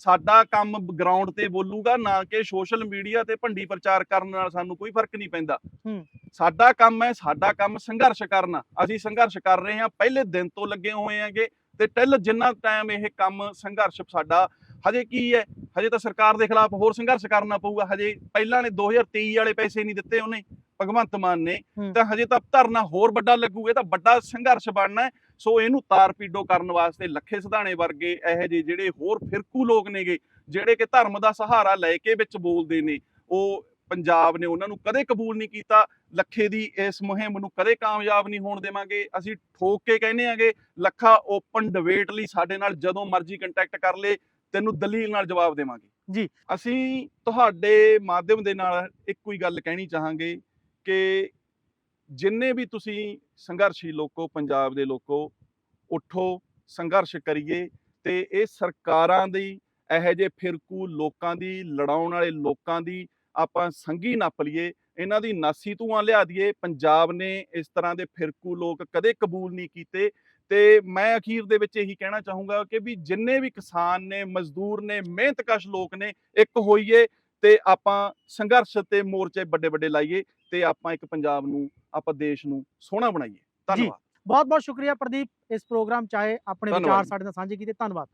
ਸਾਡਾ ਕੰਮ ਗਰਾਊਂਡ ਤੇ ਬੋਲੂਗਾ ਨਾ ਕਿ ਸੋਸ਼ਲ ਮੀਡੀਆ ਤੇ ਭੰਡੀ ਪ੍ਰਚਾਰ ਕਰਨ ਨਾਲ ਸਾਨੂੰ ਕੋਈ ਫ਼ਰਕ ਨਹੀਂ ਪੈਂਦਾ ਹੂੰ। ਸਾਡਾ ਕੰਮ ਹੈ ਸਾਡਾ ਕੰਮ ਸੰਘਰਸ਼ ਕਰਨਾ ਅਸੀਂ ਸੰਘਰਸ਼ ਕਰ ਰਹੇ ਹਾਂ ਪਹਿਲੇ ਦਿਨ ਤੋਂ ਲੱਗੇ ਹੋਏ ਆਂਗੇ ਤੇ ਟਿਲ ਜਿੰਨਾ ਟਾਈਮ ਇਹ ਕੰਮ ਸੰਘਰਸ਼ ਸਾਡਾ ਹਜੇ ਕੀ ਹੈ? ਹਜੇ ਤਾਂ ਸਰਕਾਰ ਦੇ ਖਿਲਾਫ ਹੋਰ ਸੰਘਰਸ਼ ਕਰਨਾ ਪਊਗਾ। ਹਜੇ ਪਹਿਲਾਂ ਨੇ 2023 ਵਾਲੇ ਪੈਸੇ ਨਹੀਂ ਦਿੱਤੇ ਉਹਨੇ ਭਗਵੰਤ ਮਾਨ ਨੇ। ਤਾਂ ਹਜੇ ਤਾਂ ਧਰਨਾ ਹੋਰ ਵੱਡਾ ਲੱਗੂਗਾ ਇਹ ਤਾਂ ਵੱਡਾ ਸੰਘਰਸ਼ ਬਣਨਾ ਸੋ ਇਹਨੂੰ ਤਾਰ ਪੀਡੋ ਕਰਨ ਵਾਸਤੇ ਲੱਖੇ ਸਿਧਾਣੇ ਵਰਗੇ ਇਹੋ ਜਿਹੇ ਜਿਹੜੇ ਹੋਰ ਫਿਰਕੂ ਲੋਕ ਨੇਗੇ ਜਿਹੜੇ ਕਿ ਧਰਮ ਦਾ ਸਹਾਰਾ ਲੈ ਕੇ ਵਿੱਚ ਬੋਲਦੇ ਨੇ ਉਹ ਪੰਜਾਬ ਨੇ ਉਹਨਾਂ ਨੂੰ ਕਦੇ ਕਬੂਲ ਨਹੀਂ ਕੀਤਾ। ਲੱਖੇ ਦੀ ਇਸ ਮੁਹਿੰਮ ਨੂੰ ਕਦੇ ਕਾਮਯਾਬ ਨਹੀਂ ਹੋਣ ਦੇਵਾਂਗੇ। ਅਸੀਂ ਠੋਕ ਕੇ ਕਹਿੰਦੇ ਆਂਗੇ ਲੱਖਾ ਓਪਨ ਡਿਬੇਟ ਲਈ ਸਾਡੇ ਨਾਲ ਜਦੋਂ ਮਰਜ਼ੀ ਕੰਟੈਕਟ ਕਰ ਲੇ। ਤੈਨੂੰ ਦਲੀਲ ਨਾਲ ਜਵਾਬ ਦੇਵਾਂਗੇ। ਜੀ। ਅਸੀਂ ਤੁਹਾਡੇ ਮਾਧਿਅਮ ਦੇ ਨਾਲ ਇੱਕੋ ਹੀ ਗੱਲ ਕਹਿਣੀ ਚਾਹਾਂਗੇ ਕਿ ਜਿੰਨੇ ਵੀ ਤੁਸੀਂ ਸੰਘਰਸ਼ੀ ਲੋਕੋ ਪੰਜਾਬ ਦੇ ਲੋਕੋ ਉਠੋ ਸੰਘਰਸ਼ ਕਰੀਏ ਤੇ ਇਹ ਸਰਕਾਰਾਂ ਦੀ ਇਹੋ ਜਿਹੇ ਫਿਰਕੂ ਲੋਕਾਂ ਦੀ ਲੜਾਉਣ ਵਾਲੇ ਲੋਕਾਂ ਦੀ ਆਪਾਂ ਸੰਗੀ ਨੱਪ ਲਈਏ ਇਹਨਾਂ ਦੀ ਨਾਸੀ ਧੂਆਂ ਲਿਆ ਦਈਏ। ਪੰਜਾਬ ਨੇ ਇਸ ਤਰ੍ਹਾਂ ਦੇ ਫਿਰਕੂ ਲੋਕ ਕਦੇ ਕਬੂਲ ਨਹੀਂ ਕੀਤੇ। ਤੇ ਮੈਂ ਅਖੀਰ ਦੇ ਵਿੱਚ ਇਹੀ ਕਹਿਣਾ ਚਾਹੂੰਗਾ ਕਿ ਵੀ ਜਿੰਨੇ ਵੀ ਕਿਸਾਨ ਨੇ ਮਜ਼ਦੂਰ ਨੇ ਮਿਹਨਤਕਸ਼ ਲੋਕ ਨੇ ਇੱਕ ਹੋਈਏ ਤੇ ਆਪਾਂ ਸੰਘਰਸ਼ ਤੇ ਮੋਰਚੇ ਵੱਡੇ ਵੱਡੇ ਲਾਈਏ ਤੇ ਆਪਾਂ ਇੱਕ ਪੰਜਾਬ ਨੂੰ ਆਪਾਂ ਦੇਸ਼ ਨੂੰ ਸੋਹਣਾ ਬਣਾਈਏ। ਧੰਨਵਾਦ। ਬਹੁਤ ਬਹੁਤ ਸ਼ੁਕਰੀਆ ਪ੍ਰਦੀਪ ਇਸ ਪ੍ਰੋਗਰਾਮ ਚਾਹੇ ਆਪਣੇ ਵਿਚਾਰ। ਸਾਡੇ ਨਾਲ ਸਾਂਝੇ ਕੀਤੇ ਧੰਨਵਾਦ।